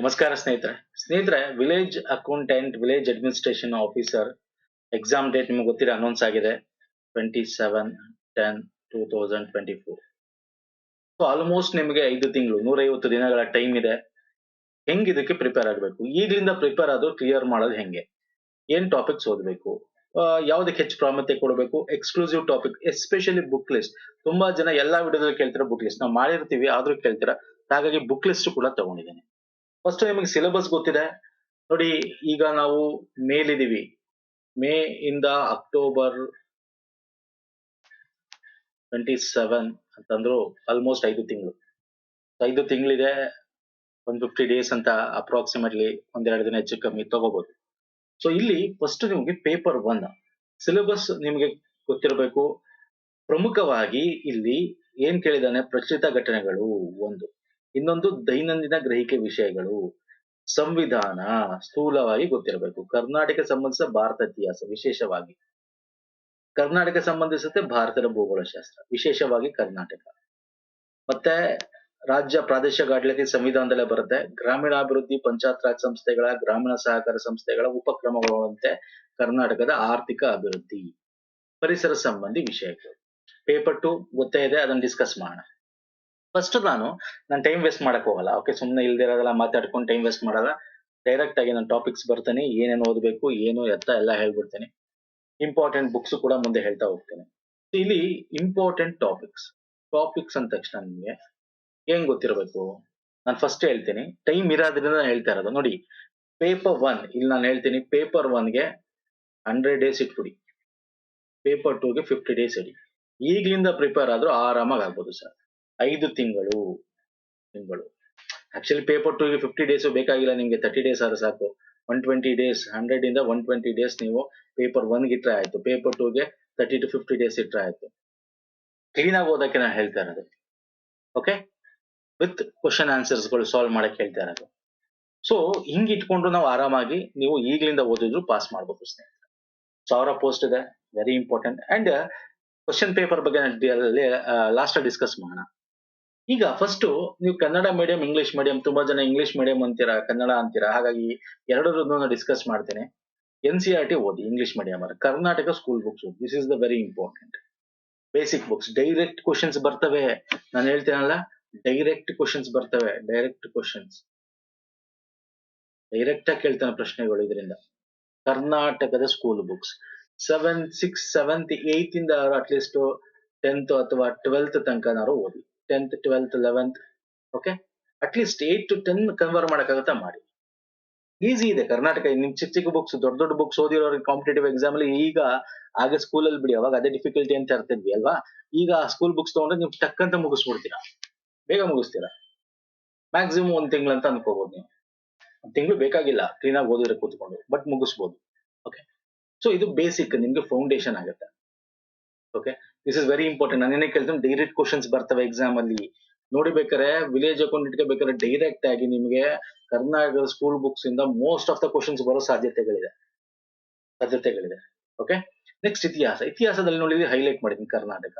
ನಮಸ್ಕಾರ ಸ್ನೇಹಿತರೆ. ಸ್ನೇಹಿತರೆ village accountant village administration officer exam date ನಿಮ್ಗೆ ಗೊತ್ತಿದೆ ಅನೌನ್ಸ್ ಆಗಿದೆ. Twenty seven ten two thousand twenty four so almost ನಿಮಗೆ ಐದು ತಿಂಗಳು, ನೂರೈವತ್ತು ದಿನಗಳ ಟೈಮ್ ಇದೆ. ಹೆಂಗ್ ಇದಕ್ಕೆ ಪ್ರಿಪೇರ್ ಆಗಬೇಕು? ಈಗಲಿಂದ ಪ್ರಿಪೇರ್ ಆದ್ರೂ ಕ್ಲಿಯರ್ ಮಾಡೋದು ಹೆಂಗೆ? ಏನ್ ಟಾಪಿಕ್ಸ್ ಓದಬೇಕು? ಯಾವ್ದಕ್ಕೆ ಹೆಚ್ಚು ಪ್ರಾಮುಖ್ಯತೆ ಕೊಡಬೇಕು? Exclusive topic especially book list ತುಂಬಾ ಜನ ಎಲ್ಲಾ ವಿಡಿಯೋದಲ್ಲಿ ಕೇಳ್ತಾರೆ ಬುಕ್ ಲಿಸ್ಟ್ ನಾವು ಮಾಡಿರ್ತೀವಿ, ಆದ್ರೂ ಕೇಳ್ತೀರಾ? ಹಾಗಾಗಿ ಬುಕ್ ಲಿಸ್ಟ್ ಕೂಡ ತಗೊಂಡಿದ್ದೇನೆ. ಫಸ್ಟ್ ನಿಮಗೆ ಸಿಲೆಬಸ್ ಗೊತ್ತಿದೆ. ನೋಡಿ, ಈಗ ನಾವು ಮೇಲಿದ್ದೀವಿ. ಮೇ ಇಂದ ಅಕ್ಟೋಬರ್ ಟ್ವೆಂಟಿ ಸೆವೆನ್ ಅಂತಂದ್ರು ಆಲ್ಮೋಸ್ಟ್ ಐದು ತಿಂಗಳು. ಐದು ತಿಂಗಳಿದೆ, ಒಂದು ಫಿಫ್ಟಿ ಡೇಸ್ ಅಂತ ಅಪ್ರಾಕ್ಸಿಮೇಟ್ಲಿ ಒಂದೆರಡು ದಿನ ಹೆಚ್ಚು ಕಮ್ಮಿ ತಗೋಬಹುದು ಸೊ ಇಲ್ಲಿ ಫಸ್ಟ್ ನಿಮಗೆ ಪೇಪರ್ ಒನ್ ಸಿಲೆಬಸ್ ನಿಮಗೆ ಗೊತ್ತಿರಬೇಕು. ಪ್ರಮುಖವಾಗಿ ಇಲ್ಲಿ ಏನ್ ಕೇಳಿದಾನೆ ಪ್ರಚಲಿತ ಘಟನೆಗಳು ಒಂದು. ಇನ್ನೊಂದು ದೈನಂದಿನ ಗ್ರಹಿಕೆ ವಿಷಯಗಳು. ಸಂವಿಧಾನ ಸ್ಥೂಲವಾಗಿ ಗೊತ್ತಿರಬೇಕು. ಕರ್ನಾಟಕ ಸಂಬಂಧಿಸಿದ ಭಾರತ ಇತಿಹಾಸ ವಿಶೇಷವಾಗಿ. ಕರ್ನಾಟಕ ಸಂಬಂಧಿಸುತ್ತೆ ಭಾರತದ ಭೂಗೋಳಶಾಸ್ತ್ರ, ವಿಶೇಷವಾಗಿ ಕರ್ನಾಟಕ. ಮತ್ತೆ ರಾಜ್ಯ ಪ್ರಾದೇಶಿಕ ಆಡಳಿತ ಸಂವಿಧಾನದಲ್ಲೇ ಬರುತ್ತೆ. ಗ್ರಾಮೀಣಾಭಿವೃದ್ಧಿ, ಪಂಚಾಯತ್ ರಾಜ್ ಸಂಸ್ಥೆಗಳ, ಗ್ರಾಮೀಣ ಸಹಕಾರ ಸಂಸ್ಥೆಗಳ ಉಪಕ್ರಮಗಳಂತೆ ಕರ್ನಾಟಕದ ಆರ್ಥಿಕ ಅಭಿವೃದ್ಧಿ, ಪರಿಸರ ಸಂಬಂಧಿ ವಿಷಯಗಳು. ಪೇಪರ್ ಟು ಗೊತ್ತೇ ಇದೆ, ಅದನ್ನ ಡಿಸ್ಕಸ್ ಮಾಡೋಣ. ಫಸ್ಟ್ ನಾನು ನಾನು ಟೈಮ್ ವೇಸ್ಟ್ ಮಾಡಕ್ ಹೋಗಲ್ಲ. ಓಕೆ ಸುಮ್ಮನೆ ಇರೋದಲ್ಲ ಮಾತಾಡ್ಕೊಂಡು ಟೈಮ್ ವೇಸ್ಟ್ ಮಾಡಲ್ಲ ಡೈರೆಕ್ಟ್ ಆಗಿ ನಾನು ಟಾಪಿಕ್ಸ್ ಬರ್ತೀನಿ, ಏನೇನು ಓದಬೇಕು, ಏನು ಎತ್ತ ಎಲ್ಲ ಹೇಳ್ಬಿಡ್ತೀನಿ. ಇಂಪಾರ್ಟೆಂಟ್ ಬುಕ್ಸ್ ಕೂಡ ಮುಂದೆ ಹೇಳ್ತಾ ಹೋಗ್ತೇನೆ. ಇಲ್ಲಿ ಇಂಪಾರ್ಟೆಂಟ್ ಟಾಪಿಕ್ಸ್ ಟಾಪಿಕ್ಸ್ ಅಂದ ತಕ್ಷಣ ನಿಮಗೆ ಏನ್ ಗೊತ್ತಿರಬೇಕು? ನಾನು ಫಸ್ಟ್ ಹೇಳ್ತೀನಿ. ಟೈಮ್ ಇರೋದ್ರಿಂದ ಹೇಳ್ತಾ ಇರೋದು. ನೋಡಿ ಪೇಪರ್ ಒನ್ ಇಲ್ಲಿ ನಾನು ಹೇಳ್ತೀನಿ ಪೇಪರ್ ಒನ್ಗೆ ಹಂಡ್ರೆಡ್ ಡೇಸ್ ಇಟ್ಬಿಡಿ. ಪೇಪರ್ ಟೂಗೆ ಫಿಫ್ಟಿ ಡೇಸ್ ಇಡಿ. ಈಗ್ಲಿಂದ ಪ್ರಿಪೇರ್ ಆದ್ರೂ ಆರಾಮಾಗಿ ಆಗ್ಬೋದು ಸರ್. ಐದು ತಿಂಗಳು ತಿಂಗಳು. ಆಕ್ಚುಲಿ ಪೇಪರ್ ಟೂಗೆ ಫಿಫ್ಟಿ ಡೇಸ್ ಬೇಕಾಗಿಲ್ಲ ನಿಮಗೆ ತರ್ಟಿ ಡೇಸ್ ಆದ್ರೆ ಸಾಕು. ಒನ್ ಟ್ವೆಂಟಿ ಡೇಸ್ ಹಂಡ್ರೆಡ್ ಇಂದ ಒನ್ ಟ್ವೆಂಟಿ ಡೇಸ್ ನೀವು ಪೇಪರ್ ಒನ್ಗೆ ಇಟ್ರೆ ಆಯ್ತು. ಪೇಪರ್ ಟೂಗೆ ತರ್ಟಿ ಟು ಫಿಫ್ಟಿ ಡೇಸ್ ಇಟ್ರೆ ಆಯ್ತು. ಕ್ಲೀನ್ ಆಗಿ ಓದಕ್ಕೆ ನಾನು ಹೇಳ್ತಾ ಇರೋದು. ಓಕೆ ವಿತ್ ಕ್ವಶನ್ ಆನ್ಸರ್ಸ್ಗಳು ಸಾಲ್ವ್ ಮಾಡಕ್ ಹೇಳ್ತಾ ಇರೋದು. ಸೊ ಹಿಂಗ್ ಇಟ್ಕೊಂಡು ನಾವು ಆರಾಮಾಗಿ ನೀವು ಈಗಲಿಂದ ಓದಿದ್ರು ಪಾಸ್ ಮಾಡ್ಬೋದು ಸ್ನೇಹಿತರೆ. ಸಾವಿರ ಪೋಸ್ಟ್ ಇದೆ. Very important and question paper ಬಗ್ಗೆ ಲಾಸ್ಟ್ ಡಿಸ್ಕಸ್ ಮಾಡೋಣ. ಈಗ ಫಸ್ಟ್ ನೀವು ಕನ್ನಡ ಮೀಡಿಯಂ ಇಂಗ್ಲಿಷ್ ಮೀಡಿಯಂ ತುಂಬಾ ಜನ ಇಂಗ್ಲಿಷ್ ಮೀಡಿಯಂ ಅಂತೀರಾ, ಕನ್ನಡ ಅಂತೀರಾ, ಹಾಗಾಗಿ ಎರಡರದ್ದು ಡಿಸ್ಕಸ್ ಮಾಡ್ತೇನೆ. ಎನ್ ಸಿ ಆರ್ ಟಿ ಓದಿ English medium Karnataka school books ಓದಿ. This is the very important basic books direct questions ಬರ್ತವೆ. ನಾನು ಹೇಳ್ತೇನಲ್ಲ ಡೈರೆಕ್ಟ್ ಕ್ವಶನ್ಸ್ ಬರ್ತವೆ. ಡೈರೆಕ್ಟ್ ಕ್ವಶನ್ಸ್ ಡೈರೆಕ್ಟ್ ಆಗಿ ಕೇಳ್ತಾನೆ ಪ್ರಶ್ನೆಗಳು ಇದರಿಂದ. ಕರ್ನಾಟಕದ school books seventh six seventh eighth ಇಂದ ಅಟ್ಲೀಸ್ಟ್ ಟೆಂತ್ ಅಥವಾ ಟ್ವೆಲ್ತ್ ತನಕನಾರು ಓದಿ. Tenth twelfth eleventh okay at least eight to ten cover ಮಾಡೋಕ್ಕಾಗುತ್ತೆ? ಮಾಡಿ. ಈಸಿ ಇದೆ. ಕರ್ನಾಟಕ ನಿಮ್ ಚಿಕ್ಕ ಚಿಕ್ಕ ಬುಕ್ಸ್ ದೊಡ್ಡ ದೊಡ್ಡ ಬುಕ್ಸ್ ಓದಿರೋರಿಗೆ ಕಾಂಪಿಟೇಟಿವ್ ಎಕ್ಸಾಮ್ ಅಲ್ಲಿ ಈಗ ಆಗ ಸ್ಕೂಲಲ್ಲಿ ಬಿಡಿ. ಅವಾಗ ಅದೇ ಡಿಫಿಕಲ್ಟಿ ಅಂತ ಇರ್ತಿದ್ವಿ ಅಲ್ವಾ? ಈಗ ಸ್ಕೂಲ್ ಬುಕ್ಸ್ ತಗೊಂಡ್ರೆ ನೀವು ಟಕ್ಕಂತ ಮುಗಿಸ್ಬಿಡ್ತೀರಾ? ಬೇಗ ಮುಗಿಸ್ತೀರಾ? ಮ್ಯಾಕ್ಸಿಮಮ್ ಒಂದ್ ತಿಂಗಳು ಅಂತ ಅನ್ಕೋಬಹುದು ನೀವು. ತಿಂಗಳು ಬೇಕಾಗಿಲ್ಲ. ಕ್ಲೀನ್ ಆಗಿ ಓದಿದ್ರೆ ಕೂತ್ಕೊಂಡು. ಬಟ್ ಮುಗಿಸ್ಬೋದು. ಓಕೆ ಸೊ ಇದು ಬೇಸಿಕ್ ನಿಮ್ಗೆ ಫೌಂಡೇಶನ್ ಆಗುತ್ತೆ. Okay this is very important ನಾನೇನೇ ಕೇಳ್ತೀನಿ ಡೈರೆಕ್ಟ್ ಕ್ವಶನ್ಸ್ ಬರ್ತವೆ ಎಕ್ಸಾಮ್ ಅಲ್ಲಿ. ನೋಡಿ ಬೇಕಾರೆ ವಿಲೇಜ್ ಅಕೌಂಟ್ ಇಟ್ಕೋಬೇಕಾದ್ರೆ ಡೈರೆಕ್ಟ್ ಆಗಿ ನಿಮಗೆ ಕರ್ನಾಟಕದ ಸ್ಕೂಲ್ ಬುಕ್ಸ್ ಇಂದ ಮೋಸ್ಟ್ ಆಫ್ ದ ಕ್ವಶನ್ಸ್ ಬರೋ ಸಾಧ್ಯತೆಗಳಿದೆ. ಸಾಧ್ಯತೆಗಳಿದೆ. ಓಕೆ ನೆಕ್ಸ್ಟ್ ಇತಿಹಾಸ. ಇತಿಹಾಸದಲ್ಲಿ ನೋಡಿದ್ರೆ ಹೈಲೈಟ್ ಮಾಡಿದ್ದೀನಿ ಕರ್ನಾಟಕ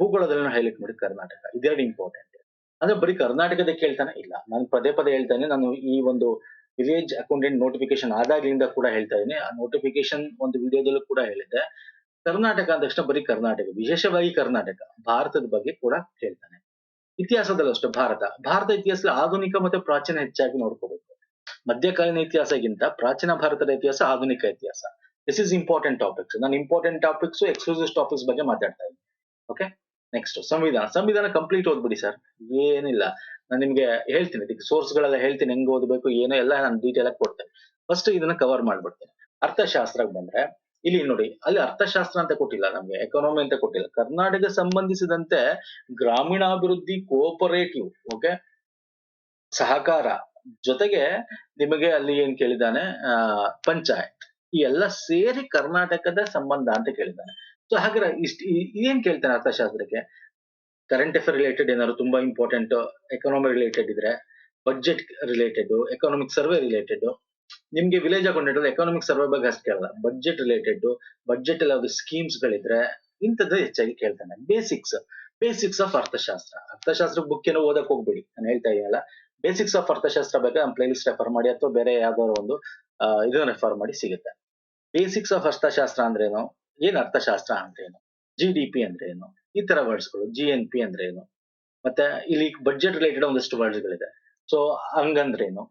ಭೂಗೋಳದಲ್ಲಿ ಹೈಲೈಟ್ ಮಾಡಿ ಕರ್ನಾಟಕ ಇದೆರಡು ಇಂಪಾರ್ಟೆಂಟ್ ಅಂದ್ರೆ ಬರೀ ಕರ್ನಾಟಕದ ಕೇಳ್ತಾನೆ ಇಲ್ಲ. ನಾನು ಪದೇ ಪದೇ ಹೇಳ್ತಾನೆ ನಾನು ಈ ಒಂದು ವಿಲೇಜ್ ಅಕೌಂಟೆಂಟ್ ನೋಟಿಫಿಕೇಶನ್ ಆದಾಗ್ಲಿಂದ ಕೂಡ ಹೇಳ್ತಾ ಇದ್ದೀನಿ. ಆ ನೋಟಿಫಿಕೇಶನ್ ಒಂದು ವಿಡಿಯೋದಲ್ಲೂ ಕೂಡ ಹೇಳಿದ್ದೆ. ಕರ್ನಾಟಕ ಅಂದ ತಕ್ಷಣ ಬರೀ ಕರ್ನಾಟಕ, ವಿಶೇಷವಾಗಿ ಕರ್ನಾಟಕ, ಭಾರತದ ಬಗ್ಗೆ ಕೂಡ ಹೇಳ್ತಾನೆ. ಇತಿಹಾಸದಲ್ಲೂ ಅಷ್ಟೇ ಭಾರತ. ಭಾರತ ಇತಿಹಾಸದಲ್ಲಿ ಆಧುನಿಕ ಮತ್ತೆ ಪ್ರಾಚೀನ ಹೆಚ್ಚಾಗಿ ನೋಡ್ಕೋಬೇಕು. ಮಧ್ಯಕಾಲೀನ ಇತಿಹಾಸಗಿಂತ ಪ್ರಾಚೀನ ಭಾರತದ ಇತಿಹಾಸ ಆಧುನಿಕ ಇತಿಹಾಸ. ದಿಸ್ ಇಸ್ ಇಂಪಾರ್ಟೆಂಟ್ ಟಾಪಿಕ್ಸ್ ನಾನು ಇಂಪಾರ್ಟೆಂಟ್ ಟಾಪಿಕ್ಸ್ ಎಕ್ಸ್ಕ್ಲೂಸಿವ್ ಟಾಪಿಕ್ಸ್ ಬಗ್ಗೆ ಮಾತಾಡ್ತಾ ಇದ್ದೀನಿ. ಓಕೆ ನೆಕ್ಸ್ಟ್ ಸಂವಿಧಾನ. ಸಂವಿಧಾನ ಕಂಪ್ಲೀಟ್ ಓದ್ಬಿಡಿ ಸರ್ ಏನಿಲ್ಲ. ನಾನು ನಿಮ್ಗೆ ಹೇಳ್ತೀನಿ. ಇದಕ್ಕೆ ಸೋರ್ಸ್ ಗಳೆಲ್ಲ ಹೇಳ್ತೀನಿ. ಹೆಂಗ್ ಓದಬೇಕು, ಏನೋ, ಎಲ್ಲ ನಾನು ಡೀಟೇಲ್ ಆಗಿ ಕೊಡ್ತೇನೆ. ಫಸ್ಟ್ ಇದನ್ನ ಕವರ್ ಮಾಡ್ಬಿಡ್ತೇನೆ. ಅರ್ಥಶಾಸ್ತ್ರಕ್ಕೆ ಬಂದ್ರೆ ಇಲ್ಲಿ ನೋಡಿ, ಅಲ್ಲಿ ಅರ್ಥಶಾಸ್ತ್ರ ಅಂತ ಕೊಟ್ಟಿಲ್ಲ ನಮ್ಗೆ ಎಕಾನಮಿ ಅಂತ ಕೊಟ್ಟಿಲ್ಲ. ಕರ್ನಾಟಕ ಸಂಬಂಧಿಸಿದಂತೆ ಗ್ರಾಮೀಣಾಭಿವೃದ್ಧಿ ಕೋಆಪರೇಟಿವ್ ಓಕೆ ಸಹಕಾರ. ಜೊತೆಗೆ ನಿಮಗೆ ಅಲ್ಲಿ ಏನ್ ಕೇಳಿದ್ದಾನೆ? ಪಂಚಾಯತ್. ಈ ಎಲ್ಲ ಸೇರಿ ಕರ್ನಾಟಕದ ಸಂಬಂಧ ಅಂತ ಕೇಳಿದ್ದಾನೆ. ಸೊ ಹಾಗಾದ್ರೆ ಇಷ್ಟ ಏನ್ ಕೇಳ್ತಾನೆ ಅರ್ಥಶಾಸ್ತ್ರಕ್ಕೆ? ಕರೆಂಟ್ ಅಫೇರ್ ರಿಲೇಟೆಡ್ ಏನಾದ್ರು ತುಂಬಾ ಇಂಪಾರ್ಟೆಂಟ್ ಎಕನಾಮಿ ರಿಲೇಟೆಡ್ ಇದ್ರೆ budget related economic survey related ನಿಮ್ಗೆ ವಿಲೇಜ್ ಅಕೌಂಟೆಂಟ್ ಎಕನಾಮಿಕ್ ಸರ್ವೆ ಬಗ್ಗೆ ಅಷ್ಟು ಕೇಳಲ್ಲ ಬಜೆಟ್ ರಿಲೇಟೆಡ್ ಬಜೆಟ್ ಅಲ್ಲಿ ಯಾವ್ದು ಸ್ಕೀಮ್ಸ್ ಗಳಿದ್ರೆ ಇಂಥದ್ದು ಹೆಚ್ಚಾಗಿ ಕೇಳ್ತಾನೆ ಬೇಸಿಕ್ಸ್ ಬೇಸಿಕ್ಸ್ ಆಫ್ ಅರ್ಥಶಾಸ್ತ್ರ. ಅರ್ಥಶಾಸ್ತ್ರ ಬುಕ್ ಏನೋ ಓದಕ್ ಹೋಗ್ಬೇಡಿ. ನಾನು ಹೇಳ್ತಾ ಇದೆಯಲ್ಲ ಬೇಸಿಕ್ಸ್ ಆಫ್ ಅರ್ಥಶಾಸ್ತ್ರ ಬಗ್ಗೆ ನಮ್ಮ ಪ್ಲೇಲಿಸ್ಟ್ ರೆಫರ್ ಮಾಡಿ ಅಥವಾ ಬೇರೆ ಯಾವ್ದಾದ್ರು ಒಂದು ಇದನ್ನ ರೆಫರ್ ಮಾಡಿ ಸಿಗುತ್ತೆ. ಬೇಸಿಕ್ಸ್ ಆಫ್ ಅರ್ಥಶಾಸ್ತ್ರ ಅಂದ್ರೆ ಏನು ಅರ್ಥಶಾಸ್ತ್ರ ಅಂದ್ರೇನು? ಜಿ ಡಿ ಪಿ ಅಂದ್ರೆ ಏನು ಈ ತರ ವರ್ಡ್ಸ್ಗಳು ಜಿ ಎನ್ ಪಿ ಅಂದ್ರೆ ಏನು ಮತ್ತೆ ಇಲ್ಲಿ ಬಜೆಟ್ ರಿಲೇಟೆಡ್ ಒಂದಷ್ಟು ವರ್ಡ್ಸ್ ಗಳಿದೆ. ಸೊ ಹಂಗಂದ್ರೆ ಏನು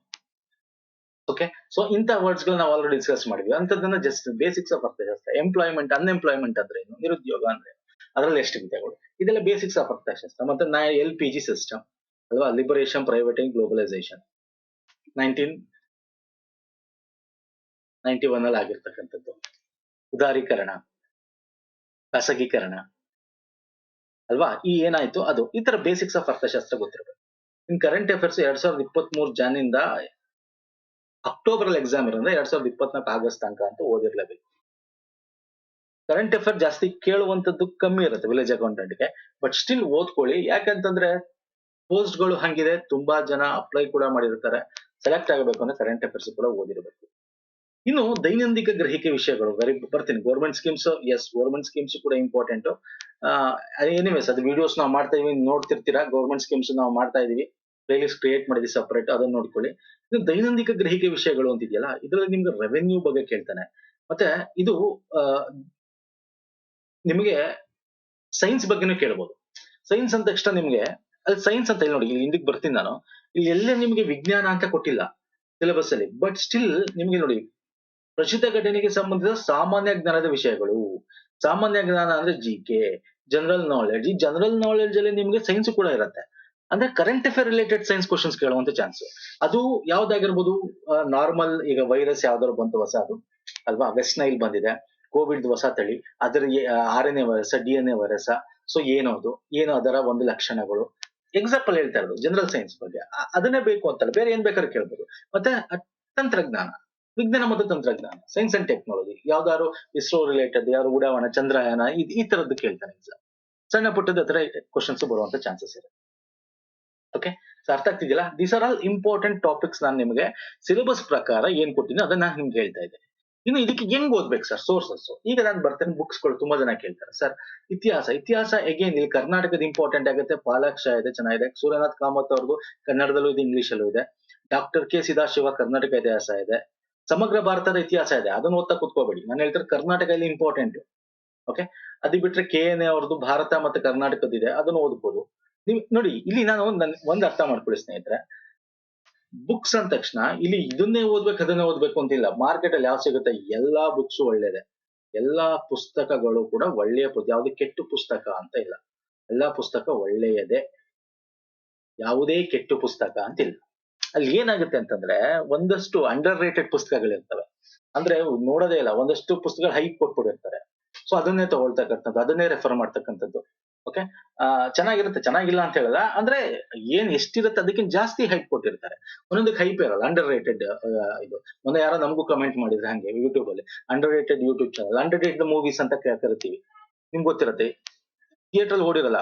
ಓಕೆ ಸೊ ಇಂಥ ವರ್ಡ್ಸ್ಗಳು ನಾವು ಆಲ್ರೆಡಿ ಡಿಸ್ಕಸ್ ಮಾಡಿದ್ವಿ. ಅಂತದನ್ನ ಜಸ್ಟ್ ಬೇಸಿಕ್ಸ್ ಆಫ್ ಅರ್ಥಶಾಸ್ತ್ರ ಎಂಪ್ಲಾಯ್ಮೆಂಟ್ ಅನ್ಎಂಪ್ಲಾಯ್ಮೆಂಟ್ ಅಂದ್ರೆ ಏನು? ನಿರುದ್ಯೋಗ ಅಂದ್ರೆ ಅದರಲ್ಲಿ ಎಷ್ಟು ವಿಧಗಳು ಇದೆಲ್ಲ ಬೇಸಿಕ್ಸ್ ಆಫ್ ಅರ್ಥಶಾಸ್ತ್ರ ಮತ್ತೆ ನಾ ಎಲ್ ಪಿ ಜಿ ಸಿಸ್ಟಮ್ ಅಲ್ವಾ? Liberation privating globalisation nineteen ninety one ಅಲ್ಲಿ ಆಗಿರ್ತಕ್ಕಂಥದ್ದು. ಉದಾರೀಕರಣ. ಖಾಸಗೀಕರಣ. ಅಲ್ವಾ? ಈ ಏನಾಯ್ತು? ಅದು. ಈ ತರ ಬೇಸಿಕ್ಸ್ ಆಫ್ ಅರ್ಥಶಾಸ್ತ್ರ ಗೊತ್ತಿರಬೇಕು. ಇನ್ ಕರೆಂಟ್ ಅಫೇರ್ಸ್ ಎರಡ್ ಸಾವಿರದ ಇಪ್ಪತ್ತ್ ಮೂರು ಜಾನಿಂದ ಅಕ್ಟೋಬರ್ ಅಲ್ಲಿ ಎಕ್ಸಾಮ್ ಇರೋದ್ರೆ ಎರಡ್ ಸಾವಿರದ ಇಪ್ಪತ್ನಾಲ್ಕು ಆಗಸ್ಟ್ ತನಕ ಅಂತ ಓದಿರ್ಲೇಬೇಕು. ಕರೆಂಟ್ ಅಫೇರ್ ಜಾಸ್ತಿ ಕೇಳುವಂತದ್ದು ಕಮ್ಮಿ ಇರುತ್ತೆ ವಿಲೇಜ್ ಅಕೌಂಟೆಂಟ್ಗೆ ಬಟ್ ಸ್ಟಿಲ್ ಓದ್ಕೊಳ್ಳಿ. ಯಾಕಂತಂದ್ರೆ ಪೋಸ್ಟ್ಗಳು ಹಂಗಿದೆ, ತುಂಬಾ ಜನ ಅಪ್ಲೈ ಕೂಡ ಮಾಡಿರ್ತಾರೆ. ಸೆಲೆಕ್ಟ್ ಆಗಬೇಕು ಅಂದ್ರೆ ಕರೆಂಟ್ ಅಫೇರ್ಸ್ ಕೂಡ ಓದಿರಬೇಕು. ಇನ್ನು ದೈನಂದಿಕ ಗ್ರಹಿಕೆ ವಿಷಯಗಳು ವೆರಿ ಬರ್ತೀನಿ. Government schemes yes government schemes ಕೂಡ ಇಂಪಾರ್ಟೆಂಟ್ ಎನಿವೇಸ್ ಅದು ವಿಡಿಯೋಸ್ ನಾವು ಮಾಡ್ತಾ ಇದೀವಿ, ನೋಡ್ತಿರ್ತೀರಾ? ಗೌರ್ಮೆಂಟ್ ಸ್ಕೀಮ್ಸ್ ನಾವು ಮಾಡ್ತಾ ಇದೀವಿ. ಪ್ಲೇಲಿಸ್ಟ್ ಕ್ರಿಯೇಟ್ ಮಾಡಿದ್ವಿ ಸಪರೇಟ್ ಅದನ್ನ ನೋಡ್ಕೊಳ್ಳಿ. ಇದು ದೈನಂದಿಕ ಗ್ರಹಿಕೆ ವಿಷಯಗಳು ಅಂತಿದೆಯಲ್ಲ, ಇದರಲ್ಲಿ ನಿಮ್ಗೆ ರೆವೆನ್ಯೂ ಬಗ್ಗೆ ಕೇಳ್ತಾನೆ. ಮತ್ತೆ ಇದು ನಿಮಗೆ ಸೈನ್ಸ್ ಬಗ್ಗೆನೂ ಕೇಳ್ಬೋದು. ಸೈನ್ಸ್ ಅಂದ ತಕ್ಷಣ ನಿಮ್ಗೆ, ಅಲ್ಲಿ ಸೈನ್ಸ್ ಅಂತ ಹೇಳಿ ನೋಡಿ, ಇಲ್ಲಿ ಹಿಂದಕ್ಕೆ ಬರ್ತೀನಿ ನಾನು. ಇಲ್ಲಿ ಎಲ್ಲೇ ನಿಮ್ಗೆ ವಿಜ್ಞಾನ ಅಂತ ಕೊಟ್ಟಿಲ್ಲ ಸಿಲೆಬಸ್ ಅಲ್ಲಿ ಬಟ್ ಸ್ಟಿಲ್ ನಿಮ್ಗೆ ನೋಡಿ ಪ್ರಚಿತ ಘಟನೆಗೆ ಸಂಬಂಧಿಸಿದ ಸಾಮಾನ್ಯ ಜ್ಞಾನದ ವಿಷಯಗಳು. ಸಾಮಾನ್ಯ ಜ್ಞಾನ ಅಂದ್ರೆ ಜಿ ಕೆ ಜನರಲ್ ನಾಲೆಡ್ಜ್ ಈ ಜನರಲ್ ನಾಲೆಡ್ಜ್ ಅಲ್ಲಿ ನಿಮ್ಗೆ ಸೈನ್ಸ್ ಕೂಡ ಇರುತ್ತೆ. ಅಂದ್ರೆ current affair related science questions ಕೇಳುವಂತ chance ಅದು ಯಾವ್ದಾಗಿರ್ಬೋದು? ನಾರ್ಮಲ್ ಈಗ ವೈರಸ್ ಯಾವ್ದಾದ್ರು ಬಂತು ಹೊಸ ಅದು. ಅಲ್ವಾ? ವೆಸ್ಟ್ ನೈಲ್ ಬಂದಿದೆ. ಕೋವಿಡ್ ಹೊಸ ತಳಿ. ಅದರ R N A virus D N A virus so ಏನು ಅದು? ಏನು ಅದರ ಒಂದು ಲಕ್ಷಣಗಳು? ಎಕ್ಸಾಂಪಲ್ ಹೇಳ್ತಾ ಇರೋದು ಜನರಲ್ ಸೈನ್ಸ್ ಬಗ್ಗೆ. ಅದನ್ನೇ ಬೇಕು ಅಂತಲ್ಲ. ಬೇರೆ ಏನ್ ಬೇಕಾದ್ರೂ ಕೇಳ್ಬೋದು. ಮತ್ತೆ ತಂತ್ರಜ್ಞಾನ. ವಿಜ್ಞಾನ ಮತ್ತು ತಂತ್ರಜ್ಞಾನ ಸೈನ್ಸ್ ಅಂಡ್ ಟೆಕ್ನಾಲಜಿ ಯಾವ್ದಾದ್ರು ಇಸ್ರೋ ರಿಲೇಟೆಡ್ ಯಾರು ಉಡಾವಣೆ, ಚಂದ್ರಯಾನ, ಈ ತರದ್ದು ಕೇಳ್ತಾರೆ ಎಕ್ಸಾಮ್. ಸಣ್ಣ ಪುಟ್ಟದ ಹತ್ರ ಕ್ವಶನ್ಸ್ ಬರುವಂತ ಚಾನ್ಸಸ್ ಇದೆ ಓಕೆ ಸೊ ಅರ್ಥ ಆಗ್ತಿದೆಯಲ್ಲ these are all important topics ನಾನು ನಿಮಗೆ ಸಿಲೆಬಸ್ ಪ್ರಕಾರ ಏನ್ ಕೊಟ್ಟಿನಿ ಅದನ್ನ ನಾನು ನಿಮ್ಗೆ ಹೇಳ್ತಾ ಇದ್ದೆ. ಇನ್ನು ಇದಕ್ಕೆ ಹೆಂಗ್ ಓದ್ಬೇಕು ಸರ್ ಸೋರ್ಸಸ್ ಈಗ ನಾನು ಬರ್ತೇನೆ ಬುಕ್ಸ್ಗಳು ತುಂಬಾ ಜನ ಕೇಳ್ತಾರೆ. ಸರ್ ಇತಿಹಾಸ. ಇತಿಹಾಸ ಎಗೇನ್ ಇಲ್ಲಿ ಕರ್ನಾಟಕದ ಇಂಪಾರ್ಟೆಂಟ್ ಆಗುತ್ತೆ. ಪಾಲಾಕ್ಷ ಇದೆ, ಚೆನ್ನಾಗಿದೆ. ಸೂರ್ಯನಾಥ್ ಕಾಮತ್ ಅವ್ರದ್ದು ಕನ್ನಡದಲ್ಲೂ ಇದೆ ಇಂಗ್ಲಿಷ್ ಅಲ್ಲೂ ಇದೆ. ಡಾಕ್ಟರ್ ಕೆ ಸದಾಶಿವ ಕರ್ನಾಟಕ ಇತಿಹಾಸ ಇದೆ. ಸಮಗ್ರ ಭಾರತದ ಇತಿಹಾಸ ಇದೆ. ಅದನ್ನ ಓದ್ತಾ ಕುತ್ಕೋಬೇಡಿ. ನಾನು ಹೇಳ್ತಾರೆ ಕರ್ನಾಟಕ ಇಂಪಾರ್ಟೆಂಟ್ ಓಕೆ ಅದು ಬಿಟ್ರೆ ಕೆ ಎನ್ ಎ ಅವ್ರದ್ದು ಭಾರತ ಮತ್ತು ಕರ್ನಾಟಕದ ಇದೆ. ಅದನ್ನು ಓದ್ಬೋದು. ನೀವು ನೋಡಿ, ಇಲ್ಲಿ ನಾನು ನನ್, ಒಂದ್ ಅರ್ಥ ಮಾಡ್ಕೊಳ್ಳಿ ಸ್ನೇಹಿತರೆ. ಬುಕ್ಸ್ ಅಂದ ತಕ್ಷಣ ಇಲ್ಲಿ ಇದನ್ನೇ ಓದ್ಬೇಕು, ಅದನ್ನೇ ಓದ್ಬೇಕು ಅಂತಿಲ್ಲ ಮಾರ್ಕೆಟ್ ಅಲ್ಲಿ ಯಾವ ಸಿಗುತ್ತೆ? ಎಲ್ಲಾ ಬುಕ್ಸ್ ಒಳ್ಳೇದೆ. ಎಲ್ಲಾ ಪುಸ್ತಕಗಳು ಕೂಡ ಒಳ್ಳೆಯ ಯಾವ್ದು ಕೆಟ್ಟ ಪುಸ್ತಕ ಅಂತ ಇಲ್ಲ. ಎಲ್ಲಾ ಪುಸ್ತಕ ಒಳ್ಳೆಯದೇ. ಯಾವುದೇ ಕೆಟ್ಟ ಪುಸ್ತಕ ಅಂತಿಲ್ಲ ಅಲ್ಲಿ ಏನಾಗುತ್ತೆ ಅಂತಂದ್ರೆ, ಒಂದಷ್ಟು ಅಂಡರ್ ರೇಟೆಡ್ ಪುಸ್ತಕಗಳಿರ್ತವೆ. ಅಂದ್ರೆ ನೋಡೋದೇ ಇಲ್ಲ, ಒಂದಷ್ಟು ಪುಸ್ತಕಗಳು ಹೈಪ್ ಕೊಟ್ಬಿಟ್ಟಿರ್ತಾರೆ. ಸೊ ಅದನ್ನೇ ತಗೊಳ್ತಕ್ಕಂಥದ್ದು, ಅದನ್ನೇ ರೆಫರ್ ಮಾಡ್ತಕ್ಕಂಥದ್ದು. ಓಕೆ ಚೆನ್ನಾಗಿರುತ್ತೆ, ಚೆನ್ನಾಗಿಲ್ಲ ಅಂತ ಹೇಳಲ್ಲ. ಅಂದ್ರೆ ಏನ್ ಎಷ್ಟಿರುತ್ತೆ ಅದಕ್ಕಿಂತ ಜಾಸ್ತಿ ಹೈಪ್ ಕೊಟ್ಟಿರ್ತಾರೆ. ಒಂದೊಂದಕ್ಕೆ ಹೈಪ್ ಇರಲ್ಲ ಅಂಡರ್ ರೇಟೆಡ್ ಇದು. ಮೊನ್ನೆ ಯಾರೋ ನಮಗೂ ಕಮೆಂಟ್ ಮಾಡಿದ್ರೆ ಹಂಗೆ ಯೂಟ್ಯೂಬ್ ಅಲ್ಲಿ. Underrated YouTube channel underrated movies ಅಂತ ಕರಿತೀವಿ. ನಿಮ್ಗೆ ಗೊತ್ತಿರತ್ತೆ. ಥಿಯೇಟರ್ ಓಡಿರಲ್ಲ.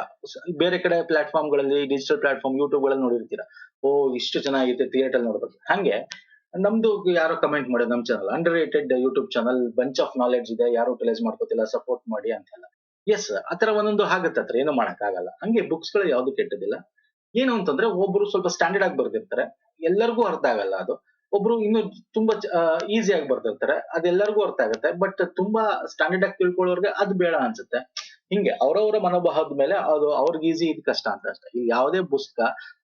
ಬೇರೆ ಕಡೆ ಪ್ಲಾಟ್ಫಾರ್ಮ್ಗಳಲ್ಲಿ ಡಿಜಿಟಲ್ ಪ್ಲಾಟ್ಫಾರ್ಮ್ ಯೂಟ್ಯೂಬ್ಗಳಲ್ಲಿ ನೋಡಿರ್ತೀರಾ. ಓ, ಇಷ್ಟು ಚೆನ್ನಾಗಿದೆ ಥಿಯೇಟರ್ ನೋಡ್ಬೇಕು. ಹಂಗೆ, ನಮ್ದು ಯಾರೋ ಕಮೆಂಟ್ ಮಾಡೋದು ನಮ್ channel underrated YouTube channel bunch of knowledge ಇದೆ, ಯಾರು ಯುಟಿಲೈಸ್ ಮಾಡ್ಕೋತಿಲ್ಲ ಸಪೋರ್ಟ್ ಮಾಡಿ ಅಂತೆಲ್ಲ. ಎಸ್ ಆತರ ಒಂದೊಂದು ಆಗತ್ತೆ ಹತ್ರ. ಏನು ಆಗಲ್ಲ ಹಂಗೆ ಬುಕ್ಸ್ಗಳು ಯಾವ್ದು ಕೆಟ್ಟದಿಲ್ಲ. ಏನು ಅಂತಂದ್ರೆ ಒಬ್ರು ಸ್ವಲ್ಪ ಸ್ಟ್ಯಾಂಡರ್ಡ್ ಆಗಿ ಬರ್ದಿರ್ತಾರೆ. ಎಲ್ಲರಿಗೂ ಅರ್ಥ ಆಗಲ್ಲ ಅದು. ಒಬ್ರು ಇನ್ನು ತುಂಬಾ ಈಸಿ ಆಗಿ ಬರ್ದಿರ್ತಾರೆ. ಅದೆಲ್ಲರಿಗೂ ಅರ್ಥ ಆಗುತ್ತೆ. ಬಟ್ ತುಂಬಾ ಸ್ಟ್ಯಾಂಡರ್ಡ್ ಆಗಿ ತಿಳ್ಕೊಳ್ಳೋರ್ಗೆ ಅದು ಬೇಡ ಅನ್ಸುತ್ತೆ. ಹಿಂಗೆ ಅವರವರ ಮನೋಭಾವದ ಮೇಲೆ ಅದು ಅವ್ರಿಗೆ ಈಸಿ ಇದು ಕಷ್ಟ ಅಂತ ಅಷ್ಟೇ. ಯಾವುದೇ ಪುಸ್ತಕ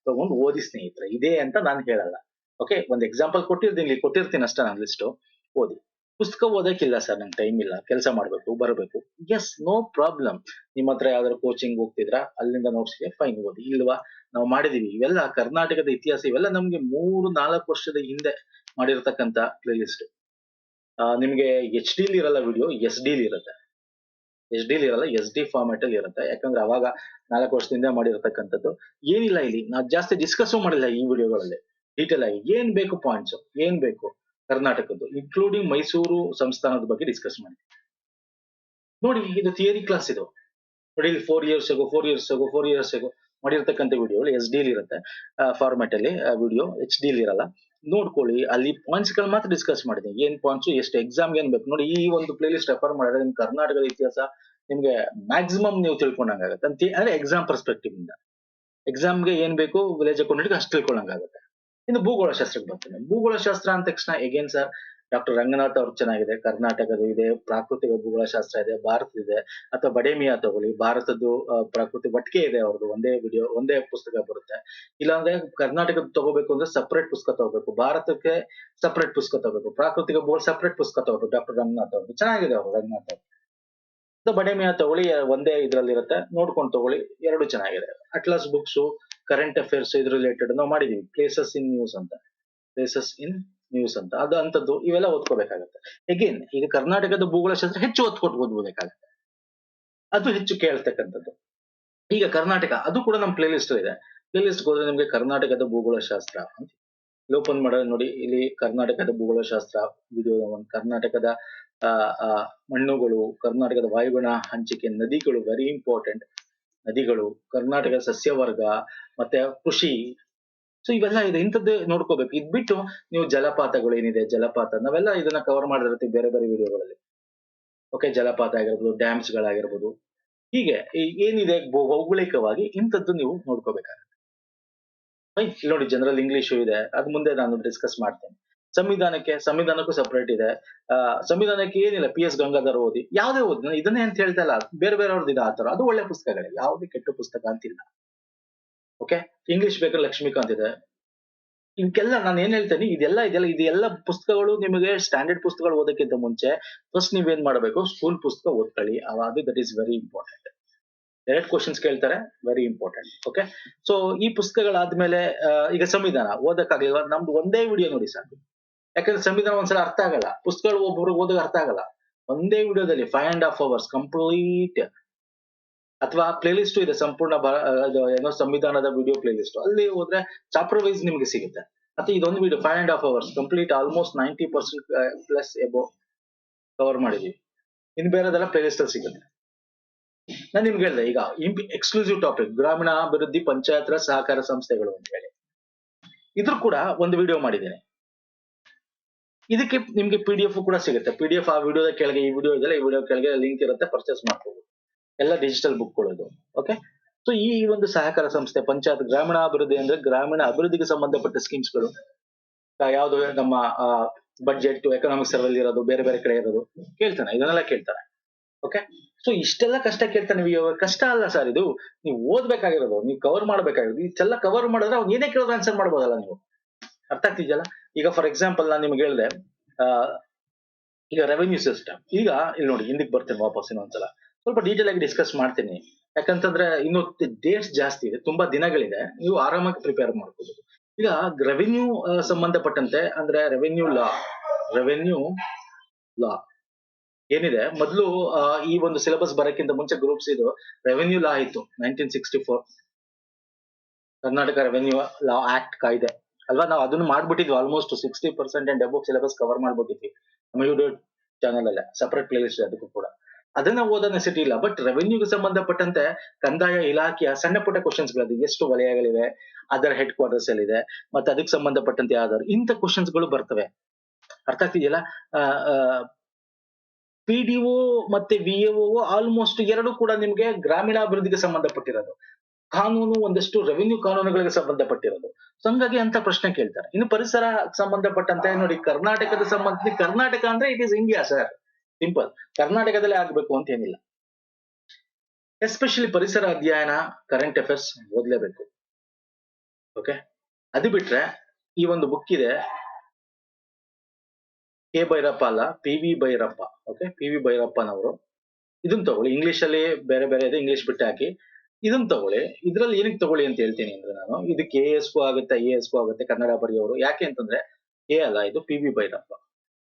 ತಗೊಂಡು ಓದಿ ಸ್ನೇಹಿತರೆ, ಇದೇ ಅಂತ ನಾನು ಹೇಳಲ್ಲ. ಓಕೆ ಒಂದ್ ಎಕ್ಸಾಂಪಲ್ ಕೊಟ್ಟಿರ್ತೀನಿ ಕೊಟ್ಟಿರ್ತೀನಿ ಅಷ್ಟೇ ನಾನು ಲಿಸ್ಟು ಓದಿ. ಪುಸ್ತಕ ಓದಕ್ಕಿಲ್ಲ ಸರ್ ನಂಗೆ ಟೈಮ್ ಇಲ್ಲ, ಕೆಲಸ ಮಾಡ್ಬೇಕು, ಬರಬೇಕು. ಎಸ್ ನೋ ಪ್ರಾಬ್ಲಮ್ ನಿಮ್ಮ ಹತ್ರ ಯಾವ್ದಾದ್ರು ಕೋಚಿಂಗ್ ಹೋಗ್ತಿದ್ರಾ, ಅಲ್ಲಿಂದ ನೋಟ್ಸ್ಗೆ ಫೈನ್ ಓದಿ. ಇಲ್ವಾ? ನಾವು ಮಾಡಿದೀವಿ. ಇವೆಲ್ಲ ಕರ್ನಾಟಕದ ಇತಿಹಾಸ, ಇವೆಲ್ಲ ನಮ್ಗೆ ಮೂರು, ನಾಲ್ಕು ವರ್ಷದ ಹಿಂದೆ ಮಾಡಿರ್ತಕ್ಕಂತ ಪ್ಲೇಲಿಸ್ಟ್ ನಿಮ್ಗೆ ಎಚ್ ಡಿ ಇರಲ್ಲ ವಿಡಿಯೋ ಎಸ್ ಡಿಲಿ ಇರುತ್ತೆ. ಎಚ್ ಡಿ ಇರಲ್ಲ ಎಸ್ ಡಿ ಫಾರ್ಮ್ಯಾಟ್ ಅಲ್ಲಿ ಇರುತ್ತೆ. ಯಾಕಂದ್ರೆ ಅವಾಗ ನಾಲ್ಕು ವರ್ಷದಿಂದ ಮಾಡಿರತಕ್ಕಂಥದ್ದು. ಏನಿಲ್ಲ ಇಲ್ಲಿ. ನಾವು ಜಾಸ್ತಿ ಡಿಸ್ಕಸ್ ಮಾಡಿಲ್ಲ ಈ ವಿಡಿಯೋಗಳಲ್ಲಿ ಡೀಟೇಲ್ ಆಗಿ. ಏನ್ ಬೇಕು ಪಾಯಿಂಟ್ಸ್ ಏನ್ ಬೇಕು? ಕರ್ನಾಟಕದ್ದು ಇನ್ಕ್ಲೂಡಿಂಗ್ ಮೈಸೂರು ಸಂಸ್ಥಾನದ ಬಗ್ಗೆ ಡಿಸ್ಕಸ್ ಮಾಡಿದ್ವಿ. ನೋಡಿ, ಇದು ಥಿಯರಿ ಕ್ಲಾಸ್ ಇದು. ನೋಡಿ ಇಲ್ಲಿ four years ago four years ago four years ago ಮಾಡಿರ್ತಕ್ಕಂಥ ವಿಡಿಯೋ ಎಸ್ ಡಿಲ್ ಇರುತ್ತೆ. ಫಾರ್ಮ್ಯಾಟ್ ಅಲ್ಲಿ ವಿಡಿಯೋ ಎಚ್ ಡಿಲ್ ಇರಲ್ಲ. ನೋಡ್ಕೊಳ್ಳಿ, ಅಲ್ಲಿ ಪಾಯಿಂಟ್ಸ್ಗಳು ಮಾತ್ರ ಡಿಸ್ಕಸ್ ಮಾಡಿದ್ದೀನಿ ಏನ್ ಪಾಯಿಂಟ್ಸ್ ಎಷ್ಟು ಎಕ್ಸಾಮ್ ಏನ್ ಬೇಕು. ನೋಡಿ, ಈ ಒಂದು ಪ್ಲೇ ಲಿಸ್ಟ್ ರೆಫರ್ ಮಾಡಿದ್ರೆ ನಿಮ್ ಕರ್ನಾಟಕದ ಇತಿಹಾಸ ನಿಮ್ಗೆ ಮ್ಯಾಕ್ಸಿಮಮ್ ನೀವು ತಿಳ್ಕೊಂಡಂಗಾಗತ್ತೆ. ಅಂತ, ಅಂದ್ರೆ ಎಕ್ಸಾಮ್ ಪರ್ಸ್ಪೆಕ್ಟಿವ್ ಇಂದ. ಎಕ್ಸಾಮ್ಗೆ ಏನ್ ಬೇಕು ವಿಲೇಜ್ ಅಕೌಂಟೆಂಟ್ಗೆ ಅಷ್ಟು ತಿಳ್ಕೊಳ್ಳಂಗಾಗುತ್ತೆ ಇನ್ನು ಭೂಗೋಳಶಾಸ್ತ್ರಕ್ಕೆ ಭೂಗೋಳ ಭೂಗೋಳಶಾಸ್ತ್ರ ಅಂದ ತಕ್ಷಣ ಎಗೇನ್ ಸರ್ ಡಾಕ್ಟರ್ ರಂಗನಾಥ್ ಅವ್ರು ಚೆನ್ನಾಗಿದೆ. ಕರ್ನಾಟಕದ ಇದೆ, ಪ್ರಾಕೃತಿಕ ಭೂಗೋಳಶಾಸ್ತ್ರ ಇದೆ, ಭಾರತದಿದೆ ಅಥವಾ ಬಡೇಮಿಯಾ ತಗೊಳ್ಳಿ. ಭಾರತದ್ದು ಪ್ರಕೃತಿ ಒಟ್ಟಿಗೆ ಇದೆ ಅವ್ರದ್ದು. ಒಂದೇ ವಿಡಿಯೋ ಒಂದೇ ಪುಸ್ತಕ ಬರುತ್ತೆ. ಇಲ್ಲಾಂದ್ರೆ ಕರ್ನಾಟಕದ ತಗೋಬೇಕು ಅಂದ್ರೆ ಸಪರೇಟ್ ಪುಸ್ತಕ ತಗೋಬೇಕು. ಭಾರತಕ್ಕೆ ಸಪರೇಟ್ ಪುಸ್ತಕ ತಗೋಬೇಕು. ಪ್ರಾಕೃತಿಕ ಭೂಗೋಳ ಸಪರೇಟ್ ಪುಸ್ತಕ ತಗೋಬೇಕು. ಡಾಕ್ಟರ್ ರಂಗನಾಥ್ ಅವ್ರದ್ದು ಚೆನ್ನಾಗಿದೆ ಅವರು, ರಂಗನಾಥ್ ಅವರು. ಬಡೇಮಿಯಾ ತಗೊಳ್ಳಿ, ಒಂದೇ ಇದ್ರಲ್ಲಿ ಇರುತ್ತೆ ನೋಡ್ಕೊಂಡು ತಗೊಳ್ಳಿ. ಎರಡು ಚೆನ್ನಾಗಿದೆ. ಅಟ್ಲಾಸ್ ಬುಕ್ಸ್ ಕರೆಂಟ್ ಅಫೇರ್ಸ್ ಇದ್ರ ರಿಲೇಟೆಡ್ ನಾವು ಮಾಡಿದೀವಿ. ಪ್ಲೇಸಸ್ ಇನ್ ನ್ಯೂಸ್ ಅಂತ. ಪ್ಲೇಸಸ್ ಇನ್ ನ್ಯೂಸ್ ಅಂತ. ಅದು ಅಂತದ್ದು ಇವೆಲ್ಲ ಓದ್ಕೋಬೇಕಾಗತ್ತೆ. ಎಗೇನ್ ಈಗ ಕರ್ನಾಟಕದ ಭೂಗೋಳಶಾಸ್ತ್ರ ಹೆಚ್ಚು ಒತ್ತು ಕೊಟ್ಟು ಅದು ಹೆಚ್ಚು ಕೇಳ್ತಕ್ಕಂಥದ್ದು. ಈಗ ಕರ್ನಾಟಕ, ಅದು ಕೂಡ ನಮ್ಮ ಪ್ಲೇ ಲಿಸ್ಟ್ ಇದೆ. ಪ್ಲೇ ಲಿಸ್ಟ್ ಹೋದ್ರೆ ನಿಮ್ಗೆ ಕರ್ನಾಟಕದ ಭೂಗೋಳಶಾಸ್ತ್ರ ಅಂತ. ಓಪನ್ ಮಾಡೋದು ನೋಡಿ. ಇಲ್ಲಿ ಕರ್ನಾಟಕದ ಭೂಗೋಳಶಾಸ್ತ್ರ ವಿಡಿಯೋ ಕರ್ನಾಟಕದ ಮಣ್ಣುಗಳು, ಕರ್ನಾಟಕದ ವಾಯುಗುಣ ಹಂಚಿಕೆ, ನದಿಗಳು ವೆರಿ ಇಂಪಾರ್ಟೆಂಟ್ ನದಿಗಳು ಕರ್ನಾಟಕ ಸಸ್ಯವರ್ಗ ಮತ್ತೆ ಕೃಷಿ. ಸೊ ಇವೆಲ್ಲ ಇದೆ. ಇಂಥದ್ದು ನೋಡ್ಕೋಬೇಕು. ಇದ್ ಬಿಟ್ಟು ನೀವು ಜಲಪಾತಗಳು ಏನಿದೆ, ಜಲಪಾತ, ನಾವೆಲ್ಲ ಇದನ್ನ ಕವರ್ ಮಾಡಿರ್ತೀವಿ ಬೇರೆ ಬೇರೆ ವಿಡಿಯೋಗಳಲ್ಲಿ. ಓಕೆ ಜಲಪಾತ ಆಗಿರ್ಬೋದು ಡ್ಯಾಮ್ಸ್ ಗಳಾಗಿರ್ಬೋದು ಹೀಗೆ ಏನಿದೆ ಭೌಗೋಳಿಕವಾಗಿ ಇಂಥದ್ದು ನೀವು ನೋಡ್ಕೋಬೇಕಾಗುತ್ತೆ. ನೋಡಿ ಜನರಲ್ ಇಂಗ್ಲಿಷು ಇದೆ. ಅದ್ ಮುಂದೆ ನಾನು ಡಿಸ್ಕಸ್ ಮಾಡ್ತೇನೆ. ಸಂವಿಧಾನಕ್ಕೆ, ಸಂವಿಧಾನಕ್ಕೂ ಸಪರೇಟ್ ಇದೆ. ಸಂವಿಧಾನಕ್ಕೆ ಏನಿಲ್ಲ ಪಿ ಎಸ್ ಗಂಗಾಧರ್ ಓದಿ. ಯಾವುದೇ ಓದಿ, ನಾನು ಇದನ್ನೇ ಅಂತ ಹೇಳ್ತಾ ಇಲ್ಲ. ಬೇರೆ ಬೇರೆಯವ್ರದ್ದು ಇದೆ ಆತರ ಅದು ಒಳ್ಳೆ ಪುಸ್ತಕಗಳೇ ಯಾವುದೇ ಕೆಟ್ಟ ಪುಸ್ತಕ ಅಂತಿಲ್ಲ. ಓಕೆ ಇಂಗ್ಲಿಷ್ ಬೇಕಾದ್ರೆ ಲಕ್ಷ್ಮೀಕಾಂತ್ ಇದೆ. ಇವಕ್ಕೆಲ್ಲ ನಾನು ಏನ್ ಹೇಳ್ತೇನೆ, ಇದೆಲ್ಲ ಇದೆಲ್ಲ ಇದೆಲ್ಲ ಪುಸ್ತಕಗಳು ನಿಮಗೆ ಸ್ಟ್ಯಾಂಡರ್ಡ್ ಪುಸ್ತಕಗಳು ಓದಕ್ಕಿಂತ ಮುಂಚೆ ಫಸ್ಟ್ ನೀವೇನ್ ಮಾಡಬೇಕು? ಸ್ಕೂಲ್ ಪುಸ್ತಕ ಓದ್ಕೊಳ್ಳಿ. ಅವಾಗ ದಟ್ ಈಸ್ ವೆರಿ ಇಂಪಾರ್ಟೆಂಟ್ ಎರಡ್ ಕ್ವಶನ್ಸ್ ಕೇಳ್ತಾರೆ ವೆರಿ ಇಂಪಾರ್ಟೆಂಟ್ ಓಕೆ ಸೊ ಈ ಪುಸ್ತಕಗಳಾದ್ಮೇಲೆ ಈಗ ಸಂವಿಧಾನ. ಓದಕ್ಕಾಗಲಿಲ್ಲ ನಮ್ದು ಒಂದೇ ವಿಡಿಯೋ ನೋಡಿ ಸಾಕು. ಯಾಕಂದ್ರೆ ಸಂವಿಧಾನ ಒಂದ್ಸಲ ಅರ್ಥ ಆಗಲ್ಲ. ಪುಸ್ತಕಗಳು ಒಬ್ಬರು ಓದಾಗ ಅರ್ಥ ಆಗಲ್ಲ. ಒಂದೇ ವಿಡಿಯೋದಲ್ಲಿ five and half hours complete ಅಥವಾ ಪ್ಲೇ ಲಿಸ್ಟ್ ಇದೆ, ಸಂಪೂರ್ಣ ಏನೋ ಸಂವಿಧಾನದ ವಿಡಿಯೋ ಪ್ಲೇ ಲಿಸ್ಟ್ ಅಲ್ಲಿ ಹೋದ್ರೆ ಚಾಪ್ಟರ್ ವೈಸ್ ನಿಮ್ಗೆ ಸಿಗುತ್ತೆ. ಮತ್ತೆ ಇದೊಂದು video five and half hours complete almost ninety percent plus above cover ಮಾಡಿದೀವಿ ಇನ್ ಬೇರೆದೆಲ್ಲ ಪ್ಲೇ ಲಿಸ್ಟ್ ಅಲ್ಲಿ ಸಿಗುತ್ತೆ. ನಾನು ನಿಮ್ಗೆ ಹೇಳಿದೆ, ಈಗ ಎಕ್ಸ್ಕ್ಲೂಸಿವ್ ಟಾಪಿಕ್ ಗ್ರಾಮೀಣ ಅಭಿವೃದ್ಧಿ ಪಂಚಾಯತ್ ರಾಜ್ ಸಹಕಾರ ಸಂಸ್ಥೆಗಳು ಅಂತ ಹೇಳಿ. ಇದ್ರೂ ಕೂಡ ಒಂದು ವಿಡಿಯೋ ಮಾಡಿದ್ದೇನೆ. ಇದಕ್ಕೆ ನಿಮ್ಗೆ ಪಿ ಡಿ ಎಫ್ ಕೂಡ ಸಿಗುತ್ತೆ. ಪಿ ಡಿ ಎಫ್ ಆ ವಿಡಿಯೋದ ಕೆಳಗೆ ಈ ವಿಡಿಯೋ ಇದೆಲ್ಲ ಈ ವಿಡಿಯೋ ಕೆಳಗೆ ಲಿಂಕ್ ಇರುತ್ತೆ ಪರ್ಚೇಸ್ ಮಾಡ್ಕೋಬಹುದು ಎಲ್ಲ ಡಿಜಿಟಲ್ ಬುಕ್ ಕೊಡೋದು. ಓಕೆ ಸೊ ಈ ಒಂದು ಸಹಕಾರ ಸಂಸ್ಥೆ ಪಂಚಾಯತ್ ಗ್ರಾಮೀಣ ಅಭಿವೃದ್ಧಿ ಅಂದ್ರೆ ಗ್ರಾಮೀಣ ಅಭಿವೃದ್ಧಿಗೆ ಸಂಬಂಧಪಟ್ಟ ಸ್ಕೀಮ್ಸ್ಗಳು ಯಾವ್ದು ನಮ್ಮ ಬಡ್ಜೆಟ್ ಎಕನಾಮಿಕ್ ಸರ್ವೆಲ್ ಇರೋದು, ಬೇರೆ ಬೇರೆ ಕಡೆ ಇರೋದು, ಕೇಳ್ತಾನೆ, ಇದನ್ನೆಲ್ಲ ಕೇಳ್ತಾನೆ. ಓಕೆ ಸೊ ಇಷ್ಟೆಲ್ಲ ಕಷ್ಟ ಕೇಳ್ತಾನೆ ನೀವು ಕಷ್ಟ ಅಲ್ಲ ಸರ್ ಇದು. ನೀವು ಓದ್ಬೇಕಾಗಿರೋದು, ನೀವು ಕವರ್ ಮಾಡ್ಬೇಕಾಗಿರೋದು. ಇಷ್ಟೆಲ್ಲ ಕವರ್ ಮಾಡಿದ್ರೆ ಅವ್ನು ಏನೇ ಕೇಳಿದ್ರೆ ಆನ್ಸರ್ ಮಾಡ್ಬೋದಲ್ಲ ನೀವು. ಅರ್ಥ ಆಗ್ತಿದೆಯಲ್ಲ? ಈಗ ಫಾರ್ ಎಕ್ಸಾಂಪಲ್ ನಾನು ನಿಮ್ಗೆ ಹೇಳಿದೆ ಈಗ ರೆವೆನ್ಯೂ ಸಿಸ್ಟಮ್ ಈಗ ಇಲ್ಲಿ ನೋಡಿ ಹಿಂದಕ್ಕೆ ಬರ್ತೇನೆ ವಾಪಸ್ ಇನ್ನೊಂದ್ಸಲ. ಸ್ವಲ್ಪ ಡೀಟೇಲ್ ಆಗಿ ಡಿಸ್ಕಸ್ ಮಾಡ್ತೀನಿ. ಯಾಕಂತಂದ್ರೆ ಇನ್ನು ಡೇಟ್ಸ್ ಜಾಸ್ತಿ ಇದೆ, ತುಂಬಾ ದಿನಗಳಿದೆ. ನೀವು ಆರಾಮಾಗಿ ಪ್ರಿಪೇರ್ ಮಾಡ್ಕೋಬಹುದು ಈಗ ರೆವೆನ್ಯೂ ಸಂಬಂಧಪಟ್ಟಂತೆ, ಅಂದ್ರೆ ರೆವೆನ್ಯೂ ಲಾ ರೆವೆನ್ಯೂ ಲಾ ಏನಿದೆ? ಮೊದಲು ಈ ಒಂದು ಸಿಲೆಬಸ್ ಬರೋಕ್ಕಿಂತ ಮುಂಚೆ ಗ್ರೂಪ್ಸ್ ಇದು ರೆವೆನ್ಯೂ ಲಾ ಇತ್ತು nineteen sixty four Karnataka revenue law act ಕಾಯ್ದೆ. ಅಲ್ವಾ? ನಾವು ಅದನ್ನ ಮಾಡ್ಬಿಟ್ಟಿದ್ವಿ almost sixty percent and above syllabus cover ಮಾಡ್ಬಿಟ್ಟಿದ್ವಿ ನಮ್ಮ ಯೂಟ್ಯೂಬ್ ಚಾನಲ್ ಅಲ್ಲೇ ಸಪರೇಟ್ ಪ್ಲೇ ಲಿಸ್ಟ್ ಅದಕ್ಕೂ ಕೂಡ. ಅದನ್ನ ಓದೋ ನೆಸಿಟಿ ಇಲ್ಲ ಬಟ್ ರೆವೆನ್ಯೂಗೆ ಸಂಬಂಧಪಟ್ಟಂತೆ ಕಂದಾಯ ಇಲಾಖೆಯ ಸಣ್ಣ ಪುಟ್ಟ ಕ್ವಶನ್ಸ್ ಗಳಿದೆ ಎಷ್ಟು ವಲಯಗಳಿವೆ, ಅದರ ಹೆಡ್ ಕ್ವಾರ್ಟರ್ಸ್ ಎಲ್ಲಿದೆ, ಮತ್ತೆ ಅದಕ್ಕೆ ಸಂಬಂಧಪಟ್ಟಂತೆ ಯಾವ್ದಾದ್ರು ಇಂಥ ಕ್ವಶನ್ಸ್ಗಳು ಬರ್ತವೆ. ಅರ್ಥ ಆಗ್ತಿದೆಯಲ್ಲ ಪಿ ಡಿ ಒ ಮತ್ತೆ ವಿಎಒ ಆಲ್ಮೋಸ್ಟ್ ಎರಡು ಕೂಡ ನಿಮ್ಗೆ ಗ್ರಾಮೀಣಾಭಿವೃದ್ಧಿಗೆ ಸಂಬಂಧಪಟ್ಟಿರೋದು. ಕಾನೂನು ಒಂದಷ್ಟು ರೆವಿನ್ಯೂ ಕಾನೂನುಗಳಿಗೆ ಸಂಬಂಧಪಟ್ಟಿರೋದು. ಸೊ ಹಂಗಾಗಿ ಅಂತ ಪ್ರಶ್ನೆ ಕೇಳ್ತಾರೆ. ಇನ್ನು ಪರಿಸರ ಸಂಬಂಧಪಟ್ಟಂತೆ ನೋಡಿ ಕರ್ನಾಟಕದ ಸಂಬಂಧ ಕರ್ನಾಟಕ ಅಂದ್ರೆ it is India sir simple ಕರ್ನಾಟಕದಲ್ಲೇ ಆಗ್ಬೇಕು ಅಂತ ಏನಿಲ್ಲ. ಎಸ್ಪೆಷಲಿ ಪರಿಸರ ಅಧ್ಯಯನ ಕರೆಂಟ್ ಅಫೇರ್ಸ್ ಓದ್ಲೇಬೇಕು. ಓಕೆ ಅದು ಬಿಟ್ರೆ ಈ ಒಂದು ಬುಕ್ ಇದೆ. ಕೆ ಭೈರಪ್ಪ ಅಲ್ಲ P V Bhyrappa. Okay P V ಭೈರಪ್ಪನವರು. ಇದನ್ನ ತಗೊಳ್ಳಿ. ಇಂಗ್ಲಿಷ್ ಅಲ್ಲಿ ಬೇರೆ ಬೇರೆ ಇದೆ. ಇಂಗ್ಲಿಷ್ ಬಿಟ್ಟು ಹಾಕಿ ಇದನ್ನ ತಗೊಳ್ಳಿ. ಇದ್ರಲ್ಲಿ ಏನಕ್ಕೆ ತಗೊಳ್ಳಿ ಅಂತ ಹೇಳ್ತೀನಿ ಅಂದ್ರೆ ನಾನು, ಇದು ಎಸ್ ಎಸ್ಗೂ ಆಗುತ್ತೆ ಐ ಎಸ್ಗೂ ಆಗುತ್ತೆ ಕನ್ನಡ ಬರೆಯೋರು. ಯಾಕೆ ಅಂತಂದ್ರೆ ಎ ಅಲ್ಲ, ಇದು P V Bhyrappa.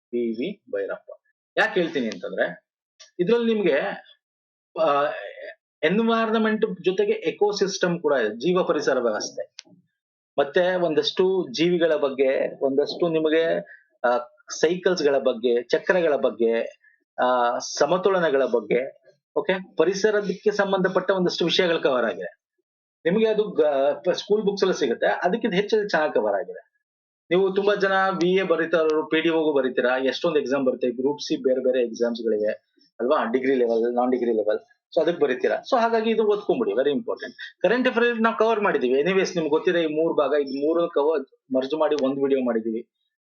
P V Bhyrappa. ಯಾಕೆ ಹೇಳ್ತೀನಿ ಅಂತಂದ್ರೆ, ಇದ್ರಲ್ಲಿ ನಿಮ್ಗೆ ಎನ್ವೈರನ್ಮೆಂಟ್ ಜೊತೆಗೆ ಎಕೋಸಿಸ್ಟಮ್ ಕೂಡ ಇದೆ, ಜೀವ ಪರಿಸರ ವ್ಯವಸ್ಥೆ. ಮತ್ತೆ ಒಂದಷ್ಟು ಜೀವಿಗಳ ಬಗ್ಗೆ, ಒಂದಷ್ಟು ನಿಮಗೆ ಸೈಕಲ್ಸ್ಗಳ ಬಗ್ಗೆ, ಚಕ್ರಗಳ ಬಗ್ಗೆ, ಆ, ಸಮತೋಲನಗಳ ಬಗ್ಗೆ ಓಕೆ ಪರಿಸರಕ್ಕೆ ಸಂಬಂಧಪಟ್ಟ ಒಂದಷ್ಟು ವಿಷಯಗಳು ಕವರ್ ಆಗಿದೆ. ನಿಮಗೆ ಅದು ಸ್ಕೂಲ್ ಬುಕ್ಸ್ ಎಲ್ಲ ಸಿಗುತ್ತೆ. ಅದಕ್ಕಿಂತ ಹೆಚ್ಚು ಚೆನ್ನಾಗಿ ಕವರ್ ಆಗಿದೆ. ನೀವು ತುಂಬಾ ಜನ ಬಿ ಎ ಬರೀತಾರರು ಪಿ ಡಿ ಒಗೂ ಬರೀತೀರಾ? ಎಷ್ಟೊಂದು ಎಕ್ಸಾಮ್ ಬರುತ್ತೆ? ಗ್ರೂಪ್ ಸಿ ಬೇರೆ ಬೇರೆ ಎಕ್ಸಾಮ್ಸ್ ಗಳಿವೆ ಅಲ್ವಾ? Degree level non degree level so ಅದಕ್ಕೆ ಬರೀತೀರಾ? ಸೊ ಹಾಗಾಗಿ ಇದು ಓದ್ಕೊಂಬಿಡಿ ವೆರಿ ಇಂಪಾರ್ಟೆಂಟ್ ಕರೆಂಟ್ ಅಫೇರ್ ನಾವು ಕವರ್ ಮಾಡಿದೀವಿ. ಎನಿವೇಸ್ ನಿಮ್ಗೆ ಗೊತ್ತಿದೆ ಈ ಮೂರು ಭಾಗ. ಇದು ಮೂರು ಕವರ್ ಮರ್ಜ್ ಮಾಡಿ ಒಂದು ವಿಡಿಯೋ ಮಾಡಿದೀವಿ.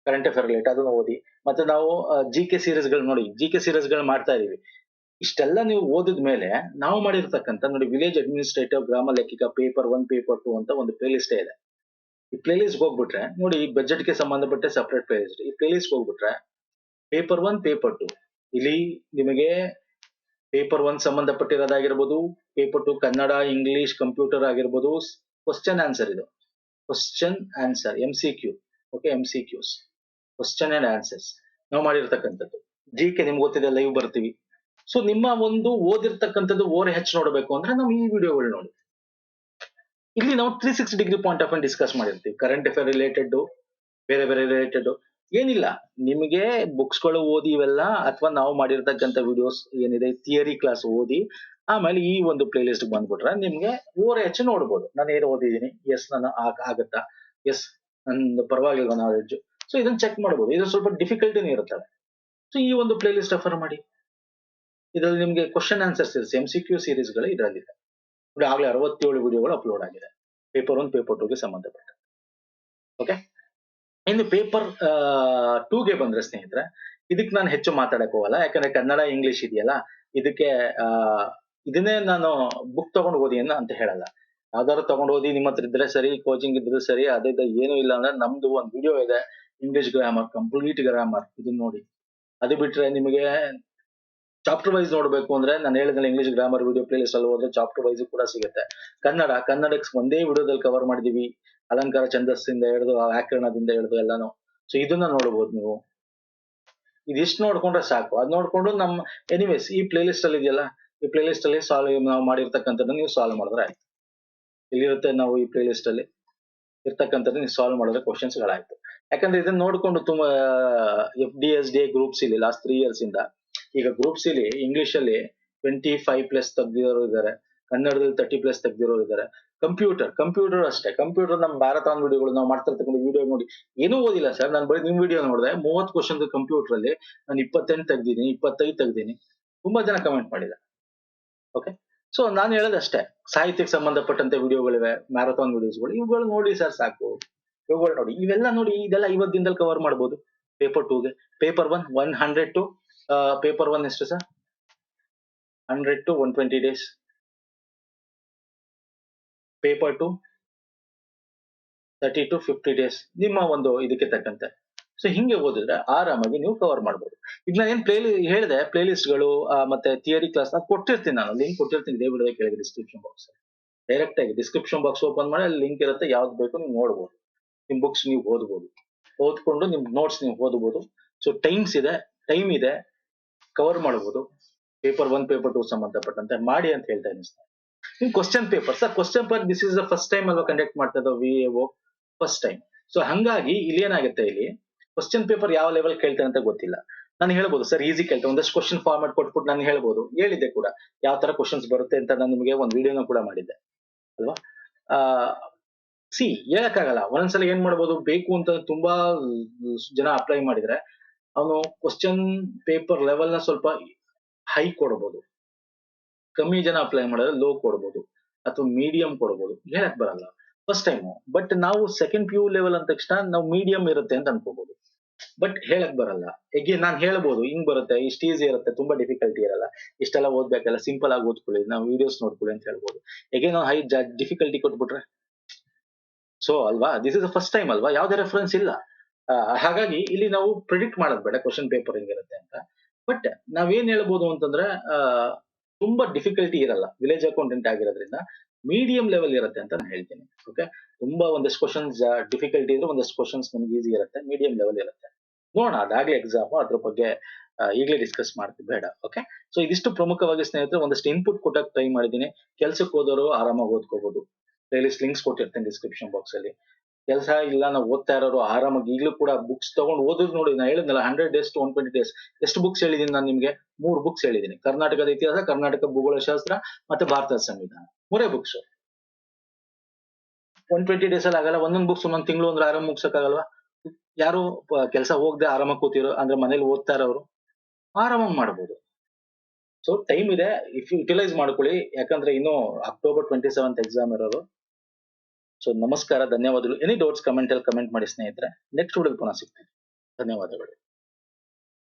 ಕರೆಂಟ್ ಅಫೇರ್ ರಿಲೇಟ್ ಅದನ್ನ ಓದಿ. ಮತ್ತೆ ನಾವು ಜಿ ಕೆ ಸೀರೀಸ್ಗಳು ನೋಡಿ. ಜಿ ಕೆ ಸೀರೀಸ್ಗಳು ಮಾಡ್ತಾ ಇದೀವಿ. ಇಷ್ಟೆಲ್ಲ ನೀವು ಓದಿದ ಮೇಲೆ ನಾವು ಮಾಡಿರ್ತಕ್ಕಂಥ ನೋಡಿ ವಿಲೇಜ್ ಅಡ್ಮಿನಿಸ್ಟ್ರೇಟಿವ್ ಗ್ರಾಮ ಲೆಕ್ಕಿಕ ಪೇಪರ್ ಒನ್ ಪೇಪರ್ ಟು ಅಂತ ಒಂದು ಪ್ಲೇ ಲಿಸ್ಟೇ ಇದೆ. ಈ ಪ್ಲೇ ಲಿಸ್ಟ್ ಹೋಗ್ಬಿಟ್ರೆ, ನೋಡಿ ಬಜೆಟ್ಗೆ ಸಂಬಂಧಪಟ್ಟ ಸಪ್ರೇಟ್ ಪ್ಲೇ ಲಿಸ್ಟ್ ಈ ಪ್ಲೇ ಲಿಸ್ಟ್ ಹೋಗ್ಬಿಟ್ರೆ ಪೇಪರ್ ಒನ್ ಪೇಪರ್ ಟು ಇಲ್ಲಿ ನಿಮಗೆ paper one ಸಂಬಂಧಪಟ್ಟಿರೋದಾಗಿರ್ಬೋದು paper two Kannada English computer ಆಗಿರ್ಬೋದು ಕ್ವಶನ್ ಆನ್ಸರ್ ಇದು. Question answer M C Q okay M C Qs question and answers ನಾವು ಮಾಡಿರ್ತಕ್ಕಂಥದ್ದು. ಜಿ ಕೆ ನಿಮ್ಗೆ ಗೊತ್ತಿದೆ ಲೈವ್ ಬರ್ತೀವಿ. ಸೊ ನಿಮ್ಮ ಒಂದು ಓದಿರ್ತಕ್ಕಂಥದ್ದು ಓರ್ ಹೆಚ್ಚು ನೋಡಬೇಕು ಅಂದ್ರೆ ನಾವು ಈ ವಿಡಿಯೋಗಳು ನೋಡಿ. ಇಲ್ಲಿ ನಾವು three six degree point of discuss ಮಾಡಿರ್ತೀವಿ. ಕರೆಂಟ್ ಅಫೇರ್ ರಿಲೇಟೆಡ್ ಬೇರೆ ಬೇರೆ ರಿಲೇಟೆಡ್ ಏನಿಲ್ಲ, ನಿಮಗೆ ಬುಕ್ಸ್ಗಳು ಓದಿ ಇವೆಲ್ಲ, ಅಥವಾ ನಾವು ಮಾಡಿರ್ತಕ್ಕಂಥ ವಿಡಿಯೋಸ್ ಏನಿದೆ ಥಿಯರಿ ಕ್ಲಾಸ್ ಓದಿ, ಆಮೇಲೆ ಈ ಒಂದು ಪ್ಲೇ ಲಿಸ್ಟ್ ಬಂದ್ಬಿಟ್ರೆ ನಿಮ್ಗೆ ಓರ್ ಹೆಚ್ಚು ನೋಡ್ಬೋದು. ನಾನು ಏನು ಓದಿದ್ದೀನಿ? ಎಸ್ ನಾನು ಆಗುತ್ತಾ? ಎಸ್ ನನ್ನ ಪರವಾಗಿಲ್ವ ನಾಲೆಡ್ಜ್ ಸೊ ಇದನ್ನ ಚೆಕ್ ಮಾಡ್ಬೋದು. ಇದು ಸ್ವಲ್ಪ ಡಿಫಿಕಲ್ಟಿನೇ ಇರುತ್ತೆ ಸೊ ಈ ಒಂದು ಪ್ಲೇ ಲಿಸ್ಟ್ ಅಫರ್ ಮಾಡಿ. ಇದರಲ್ಲಿ ನಿಮಗೆ question answers series M C Q ಸೀರೀಸ್ಗಳು ಇದರಲ್ಲಿದೆ. ಆಗ್ಲೇ ಅರವತ್ತೇಳು ವಿಡಿಯೋಗಳು ಅಪ್ಲೋಡ್ ಆಗಿದೆ. ಪೇಪರ್ ಒನ್ ಪೇಪರ್ ಟೂಗೆ ಸಂಬಂಧಪಟ್ಟ ಓಕೆ ಇನ್ನು ಪೇಪರ್ ಟೂಗೆ ಬಂದ್ರೆ ಸ್ನೇಹಿತರೆ, ಇದಕ್ಕೆ ನಾನು ಹೆಚ್ಚು ಮಾತಾಡಕ್ಕೆ ಹೋಗಲ್ಲ. ಯಾಕಂದ್ರೆ ಕನ್ನಡ ಇಂಗ್ಲಿಷ್ ಇದೆಯಲ್ಲ, ಇದಕ್ಕೆ ಇದನ್ನೇ ನಾನು ಬುಕ್ ತಗೊಂಡು ಓದಿ ಅಂತ ಹೇಳಲ್ಲ. ಯಾವ್ದಾದ್ರು ತಗೊಂಡು ಓದಿ ನಿಮ್ಮ ಹತ್ರ ಇದ್ರೆ ಸರಿ ಕೋಚಿಂಗ್ ಇದ್ರೆ ಸರಿ, ಅದೇ ಏನೂ ಇಲ್ಲ ಅಂದ್ರೆ ನಮ್ದು ಒಂದು ವಿಡಿಯೋ ಇದೆ. ಇಂಗ್ಲಿಷ್ ಗ್ರಾಮರ್ ಕಂಪ್ಲೀಟ್ ಗ್ರಾಮರ್ ಇದನ್ನ ನೋಡಿ. ಅದು ಬಿಟ್ರೆ ನಿಮಗೆ ಚಾಪ್ಟರ್ ವೈಸ್ ನೋಡ್ಬೇಕು ಅಂದ್ರೆ ನಾನು ಹೇಳಿದ್ರೆ ಇಂಗ್ಲಿಷ್ ಗ್ರಾಮರ್ ವಿಡಿಯೋ ಪ್ಲೇಲಿಸ್ಟ್ ಅಲ್ಲಿ ಹೋದ್ರೆ ಚಾಪ್ಟರ್ ವೈಸ್ ಕೂಡ ಸಿಗುತ್ತೆ. ಕನ್ನಡ, ಕನ್ನಡಕ್ಕೆ ಒಂದೇ ವಿಡಿಯೋದಲ್ಲಿ ಕವರ್ ಮಾಡಿದೀವಿ. ಅಲಂಕಾರ ಛಂದಸ್ಸಿಂದ ಹಿಡಿದು ವ್ಯಾಕರಣದಿಂದ ಹಿಡಿದು ಎಲ್ಲಾನು. ಸೊ ಇದನ್ನ ನೋಡಬಹುದು ನೀವು. ಇದಿಷ್ಟು ನೋಡ್ಕೊಂಡ್ರೆ ಸಾಕು. ಅದ್ ನೋಡ್ಕೊಂಡು ನಮ್ಮ ಎನಿವೇಸ್ ಈ ಪ್ಲೇ ಲಿಸ್ಟ್ ಅಲ್ಲಿ ಇದೆಯಲ್ಲ, ಈ ಪ್ಲೇ ಲಿಸ್ಟ್ ಅಲ್ಲಿ ಸಾಲ್ವ್ ನಾವು ಮಾಡಿರ್ತಕ್ಕಂಥದ್ದು ನೀವು ಸಾಲ್ವ್ ಮಾಡಿದ್ರೆ ಆಯ್ತು. ಇಲ್ಲಿರುತ್ತೆ ನಾವು ಈ ಪ್ಲೇ ಲಿಸ್ಟ್ ಅಲ್ಲಿ ಇರ್ತಕ್ಕಂಥದ್ದು ನೀವು ಸಾಲ್ವ್ ಮಾಡಿದ್ರೆ ಕ್ವಶನ್ಸ್ ಗಳಾಯ್ತು. ಯಾಕಂದ್ರೆ ಇದನ್ನ ನೋಡ್ಕೊಂಡು ತುಂಬಾ F D S D groups ಇಲ್ಲಿ ಲಾಸ್ಟ್ ತ್ರೀ ಇಯರ್ಸ್ ಇಂದ ಈಗ ಗ್ರೂಪ್ಸ್ ಇಲ್ಲಿ ಇಂಗ್ಲಿಷ್ ಅಲ್ಲಿ ಟ್ವೆಂಟಿ ಫೈವ್ ಪ್ಲಸ್ ತೆಗ್ದಿರೋರು ಇದ್ದಾರೆ ಕನ್ನಡದಲ್ಲಿ ತರ್ಟಿ ಪ್ಲಸ್ ತೆಗ್ದಿರೋರು ಇದ್ದಾರೆ ಕಂಪ್ಯೂಟರ್ ಕಂಪ್ಯೂಟರ್ ಅಷ್ಟೇ. ಕಂಪ್ಯೂಟರ್ ನಮ್ಮ ಮ್ಯಾರಥಾನ್ ವಿಡಿಯೋಗಳು ನಾವು ಮಾಡ್ತಿರ್ತಕ್ಕಂಥ ವಿಡಿಯೋ ನೋಡಿ. ಏನೂ ಓದಿಲ್ಲ ಸರ್ ನಾನು ಬರೀ ನಿಮ್ ವಿಡಿಯೋ ನೋಡಿದೆ. ಮೂವತ್ತು ಕ್ವಶನ್ ಕಂಪ್ಯೂಟರ್ ಅಲ್ಲಿ ನಾನು ಇಪ್ಪತ್ತೆಂಟು ತೆಗ್ದಿದ್ದೀನಿ, ಇಪ್ಪತ್ತೈದು ತೆಗ್ದೀನಿ ತುಂಬಾ ಜನ ಕಮೆಂಟ್ ಮಾಡಿದ್ದಾರೆ. ಓಕೆ ಸೊ ನಾನು ಹೇಳೋದಷ್ಟೇ. ಸಾಹಿತ್ಯಕ್ಕೆ ಸಂಬಂಧಪಟ್ಟಂತೆ ವಿಡಿಯೋಗಳಿವೆ ಮ್ಯಾರಥಾನ್ ವಿಡಿಯೋಸ್ಗಳು ಇವುಗಳು ನೋಡಿ ಸರ್ ಸಾಕು. ಇವುಗಳು ನೋಡಿ. ಇವೆಲ್ಲ ನೋಡಿ ಇದೆಲ್ಲ ಐವತ್ತು ದಿನದಲ್ಲಿ ಕವರ್ ಮಾಡ್ಬೋದು. Paper ಟೂಗೆ paper one one hundred to paper one ಎಷ್ಟು sir? Hundred to one twenty days paper two thirty to fifty days ನಿಮ್ಮ ಒಂದು ಇದಕ್ಕೆ ತಕ್ಕಂತೆ. ಸೊ ಹಿಂಗೆ ಓದಿದ್ರೆ ಆರಾಮಾಗಿ ನೀವು ಕವರ್ ಮಾಡ್ಬೋದು. ಈಗ ನಾನು ಏನು ಪ್ಲೇ ಹೇಳಿದೆ ಪ್ಲೇ ಗಳು ಮತ್ತೆ ಥಿಯರಿ ಕ್ಲಾಸ್ ನಾನು ಕೊಟ್ಟಿರ್ತೀನಿ ನಾನು ಲಿಂಕ್ ಕೊಟ್ಟಿರ್ತೀನಿ ದೇವ್ ವಿಡಿಯೋ ಕೆಳಗೆ ಡಿಸ್ಕ್ರಿಪ್ಷನ್ ಬಾಕ್ಸ್ ಡೈರೆಕ್ಟ್ ಆಗಿ ಡಿಸ್ಕ್ರಿಪ್ಷನ್ ಬಾಕ್ಸ್ ಓಪನ್ ಮಾಡಿ, ಅಲ್ಲಿ ಲಿಂಕ್ ಇರುತ್ತೆ, ಯಾವ್ದು ಬೇಕು ನೀವು ನೋಡ್ಬೋದು. ನಿಮ್ ಬುಕ್ಸ್ ನೀವು ಓದ್ಬೋದು. ಓದ್ಕೊಂಡು ನಿಮ್ ನೋಟ್ಸ್ ನೀವು ಓದ್ಬೋದು. ಸೊ ಟೈಮ್ಸ್ ಇದೆ ಟೈಮ್ ಇದೆ. ಕವರ್ ಮಾಡ್ಬೋದು. ಪೇಪರ್ ಒನ್ ಪೇಪರ್ ಟು ಸಂಬಂಧಪಟ್ಟಂತೆ ಮಾಡಿ ಅಂತ ಹೇಳ್ತಾ ಇದ್ದೀನಿ ಸರ್. ನಿಮ್ question paper sir question paper this is the first time ಅಲ್ವಾ ಕಂಡಕ್ಟ್ ಮಾಡ್ತಾ ಇದ್ದೋ V A first time so ಹಂಗಾಗಿ ಇಲ್ಲಿ ಏನಾಗುತ್ತೆ ಇಲ್ಲಿ ಕ್ವಶನ್ ಪೇಪರ್ ಯಾವ ಲೆವೆಲ್ ಕೇಳ್ತಾರೆ ಅಂತ ಗೊತ್ತಿಲ್ಲ. ನಾನು ಹೇಳ್ಬೋದು ಸರ್ ಈಸಿ ಕೇಳ್ತೇನೆ. ಒಂದಷ್ಟು ಕ್ವಶನ್ ಫಾರ್ಮೆಟ್ ಕೊಟ್ಬಿಟ್ಟು ನಾನು ಹೇಳ್ಬೋದು. ಹೇಳಿದ್ದೆ ಕೂಡ. ಯಾವ ತರ ಕ್ವಶನ್ಸ್ ಬರುತ್ತೆ ಅಂತ ನಾನು ನಿಮಗೆ ಒಂದು ವಿಡಿಯೋನ ಕೂಡ ಮಾಡಿದ್ದೆ. ಅಲ್ವಾ? ಸಿ ಹೇಳಕ್ಕಾಗಲ್ಲ. ಒಂದೊಂದ್ಸಲ ಏನ್ ಮಾಡ್ಬೋದು? ಬೇಕು ಅಂತ ತುಂಬಾ ಜನ ಅಪ್ಲೈ ಮಾಡಿದ್ರೆ ಅವನು ಕ್ವಶನ್ ಪೇಪರ್ ಲೆವೆಲ್ನ ಸ್ವಲ್ಪ ಹೈ ಕೊಡ್ಬೋದು. ಕಮ್ಮಿ ಜನ ಅಪ್ಲೈ ಮಾಡಿದ್ರೆ ಲೋ ಕೊಡ್ಬೋದು. ಅಥವಾ ಮೀಡಿಯಂ ಕೊಡ್ಬೋದು. ಹೇಳಕ್ ಬರಲ್ಲ. ಫಸ್ಟ್ ಟೈಮ್ ಬಟ್ ನಾವು ಸೆಕೆಂಡ್ ಪ್ಯೂ ಲೆವೆಲ್ ಅಂದ ತಕ್ಷಣ ನಾವು ಮೀಡಿಯಂ ಇರುತ್ತೆ ಅಂತ ಅನ್ಕೋಬಹುದು ಬಟ್ ಹೇಳಕ್ ಬರಲ್ಲ. ಹೇಗೆ ನಾನು ಹೇಳ್ಬೋದು. ಹಿಂಗ್ ಬರುತ್ತೆ. ಇಷ್ಟು ಈಸಿ ಇರುತ್ತೆ. ತುಂಬಾ ಡಿಫಿಕಲ್ಟಿ ಇರಲ್ಲ. ಇಷ್ಟೆಲ್ಲ ಓದ್ಬೇಕಲ್ಲ. ಸಿಂಪಲ್ ಆಗಿ ಓದ್ಕೊಳ್ಳಿ. ನಾವು ವಿಡಿಯೋಸ್ ನೋಡ್ಕೊಳ್ಳಿ ಅಂತ ಹೇಳ್ಬೋದು. ಹೇಗೆ ನಾವು ಹೈ ಡಿಫಿಕಲ್ಟಿ ಕೊಟ್ಬಿಟ್ರೆ. ಸೊ ಅಲ್ವಾ? ದಿಸ್ ಇಸ್ ಫಸ್ಟ್ ಟೈಮ್ ಅಲ್ವಾ? ಯಾವ್ದೇ ರೆಫರೆನ್ಸ್ ಇಲ್ಲ. ಹಾಗಾಗಿ ಇಲ್ಲಿ ನಾವು ಪ್ರಿಡಿಕ್ಟ್ ಮಾಡೋದು ಬೇಡ ಕ್ವಶನ್ ಪೇಪರ್ ಹೆಂಗಿರುತ್ತೆ ಅಂತ. ಬಟ್ ನಾವೇನ್ ಹೇಳ್ಬೋದು ಅಂತಂದ್ರೆ ತುಂಬಾ ಡಿಫಿಕಲ್ಟಿ ಇರಲ್ಲ. ವಿಲೇಜ್ ಅಕೌಂಟೆಂಟ್ ಆಗಿರೋದ್ರಿಂದ ಮೀಡಿಯಂ ಲೆವೆಲ್ ಇರುತ್ತೆ ಅಂತ ನಾನು ಹೇಳ್ತೀನಿ. ಓಕೆ ತುಂಬಾ ಒಂದಷ್ಟು ಕ್ವಶನ್ಸ್ ಡಿಫಿಕಲ್ಟಿ ಇದ್ರೆ ಒಂದಷ್ಟು ಕ್ವಶನ್ಸ್ ನಮ್ಗೆ ಈಸಿ ಇರುತ್ತೆ ಮೀಡಿಯಂ ಲೆವೆಲ್ ಇರುತ್ತೆ. ನೋಡೋಣ, ಅದಾಗ್ಲೇ ಎಕ್ಸಾಮ್ ಅದ್ರ ಬಗ್ಗೆ ಈಗಲೇ ಡಿಸ್ಕಸ್ ಮಾಡ್ತೀವಿ, ಬೇಡ. ಓಕೆ ಸೊ ಇದಿಷ್ಟು ಪ್ರಮುಖವಾಗಿ ಸ್ನೇಹಿತರೆ, ಒಂದಷ್ಟು ಇನ್ಪುಟ್ ಕೊಟ್ಟಕ್ಕೆ ಟ್ರೈ ಮಾಡಿದ್ದೀನಿ. ಕೆಲ್ಸಕ್ಕೆ ಹೋದವರು ಆರಾಮಾಗಿ ಓದ್ಕೋಬಹುದು ಪ್ಲೇಲಿಸ್ಟ್ ಲಿಂಕ್ಸ್ ಕೊಟ್ಟಿರ್ತೇನೆ ಡಿಸ್ಕ್ರಿಪ್ಷನ್ ಬಾಕ್ಸ್ ಅಲ್ಲಿ. ಕೆಲಸ ಇಲ್ಲ, ನಾವು ಓದ್ತಾ ಇರೋರು ಆರಾಮಾಗಿ ಈಗಲೂ ಕೂಡ ಬುಕ್ಸ್ ತಗೊಂಡು ಓದಿದ್ ನೋಡಿ ನಾನು ಹೇಳಿದ್ನಲ್ಲ hundred days to one twenty days ಎಷ್ಟು ಬುಕ್ಸ್ ಹೇಳಿದೀನಿ ನಾನು ನಿಮಗೆ? ಮೂರು ಬುಕ್ಸ್ ಹೇಳಿದ್ದೀನಿ ಕರ್ನಾಟಕದ ಇತಿಹಾಸ, ಕರ್ನಾಟಕ ಭೂಗೋಳಶಾಸ್ತ್ರ ಮತ್ತೆ ಭಾರತದ ಸಂವಿಧಾನ. ಮೂರೇ ಬುಕ್ಸ್ ಒನ್ ಟ್ವೆಂಟಿ ಡೇಸ್ ಅಲ್ಲಿ ಆಗಲ್ಲ, ಒಂದೊಂದು ಬುಕ್ಸ್ ಒಂದೊಂದು ತಿಂಗಳು ಅಂದ್ರೆ ಆರಾಮ ಮುಗ್ಸಕ್ಕಾಗಲ್ವಾ? ಯಾರು ಕೆಲಸ ಹೋಗದೆ ಆರಾಮ ಕೂತಿರೋ, ಅಂದ್ರೆ ಮನೇಲಿ ಓದ್ತಾ ಇರೋರು, ಆರಾಮಾಗಿ ಮಾಡ್ಬೋದು. ಸೊ ಟೈಮ್ ಇದೆ. ಇಫ್ ಯುಟಿಲೈಸ್ ಮಾಡ್ಕೊಳ್ಳಿ. ಯಾಕಂದ್ರೆ ಇನ್ನು ಅಕ್ಟೋಬರ್ ಟ್ವೆಂಟಿ ಸೆವೆಂತ್ ಎಕ್ಸಾಮ್ ಇರೋದು. ಸೊ ನಮಸ್ಕಾರ, ಧನ್ಯವಾದಗಳು. ಎನಿ ಡೌಟ್ಸ್ ಕಮೆಂಟ್ ಅಲ್ಲಿ ಕಮೆಂಟ್ ಮಾಡಿ ಸ್ನೇಹಿತರೆ. ನೆಕ್ಸ್ಟ್ ವಿಡಿಯೋ ಪುನಃ ಸಿಗ್ತೀನಿ. ಧನ್ಯವಾದಗಳು.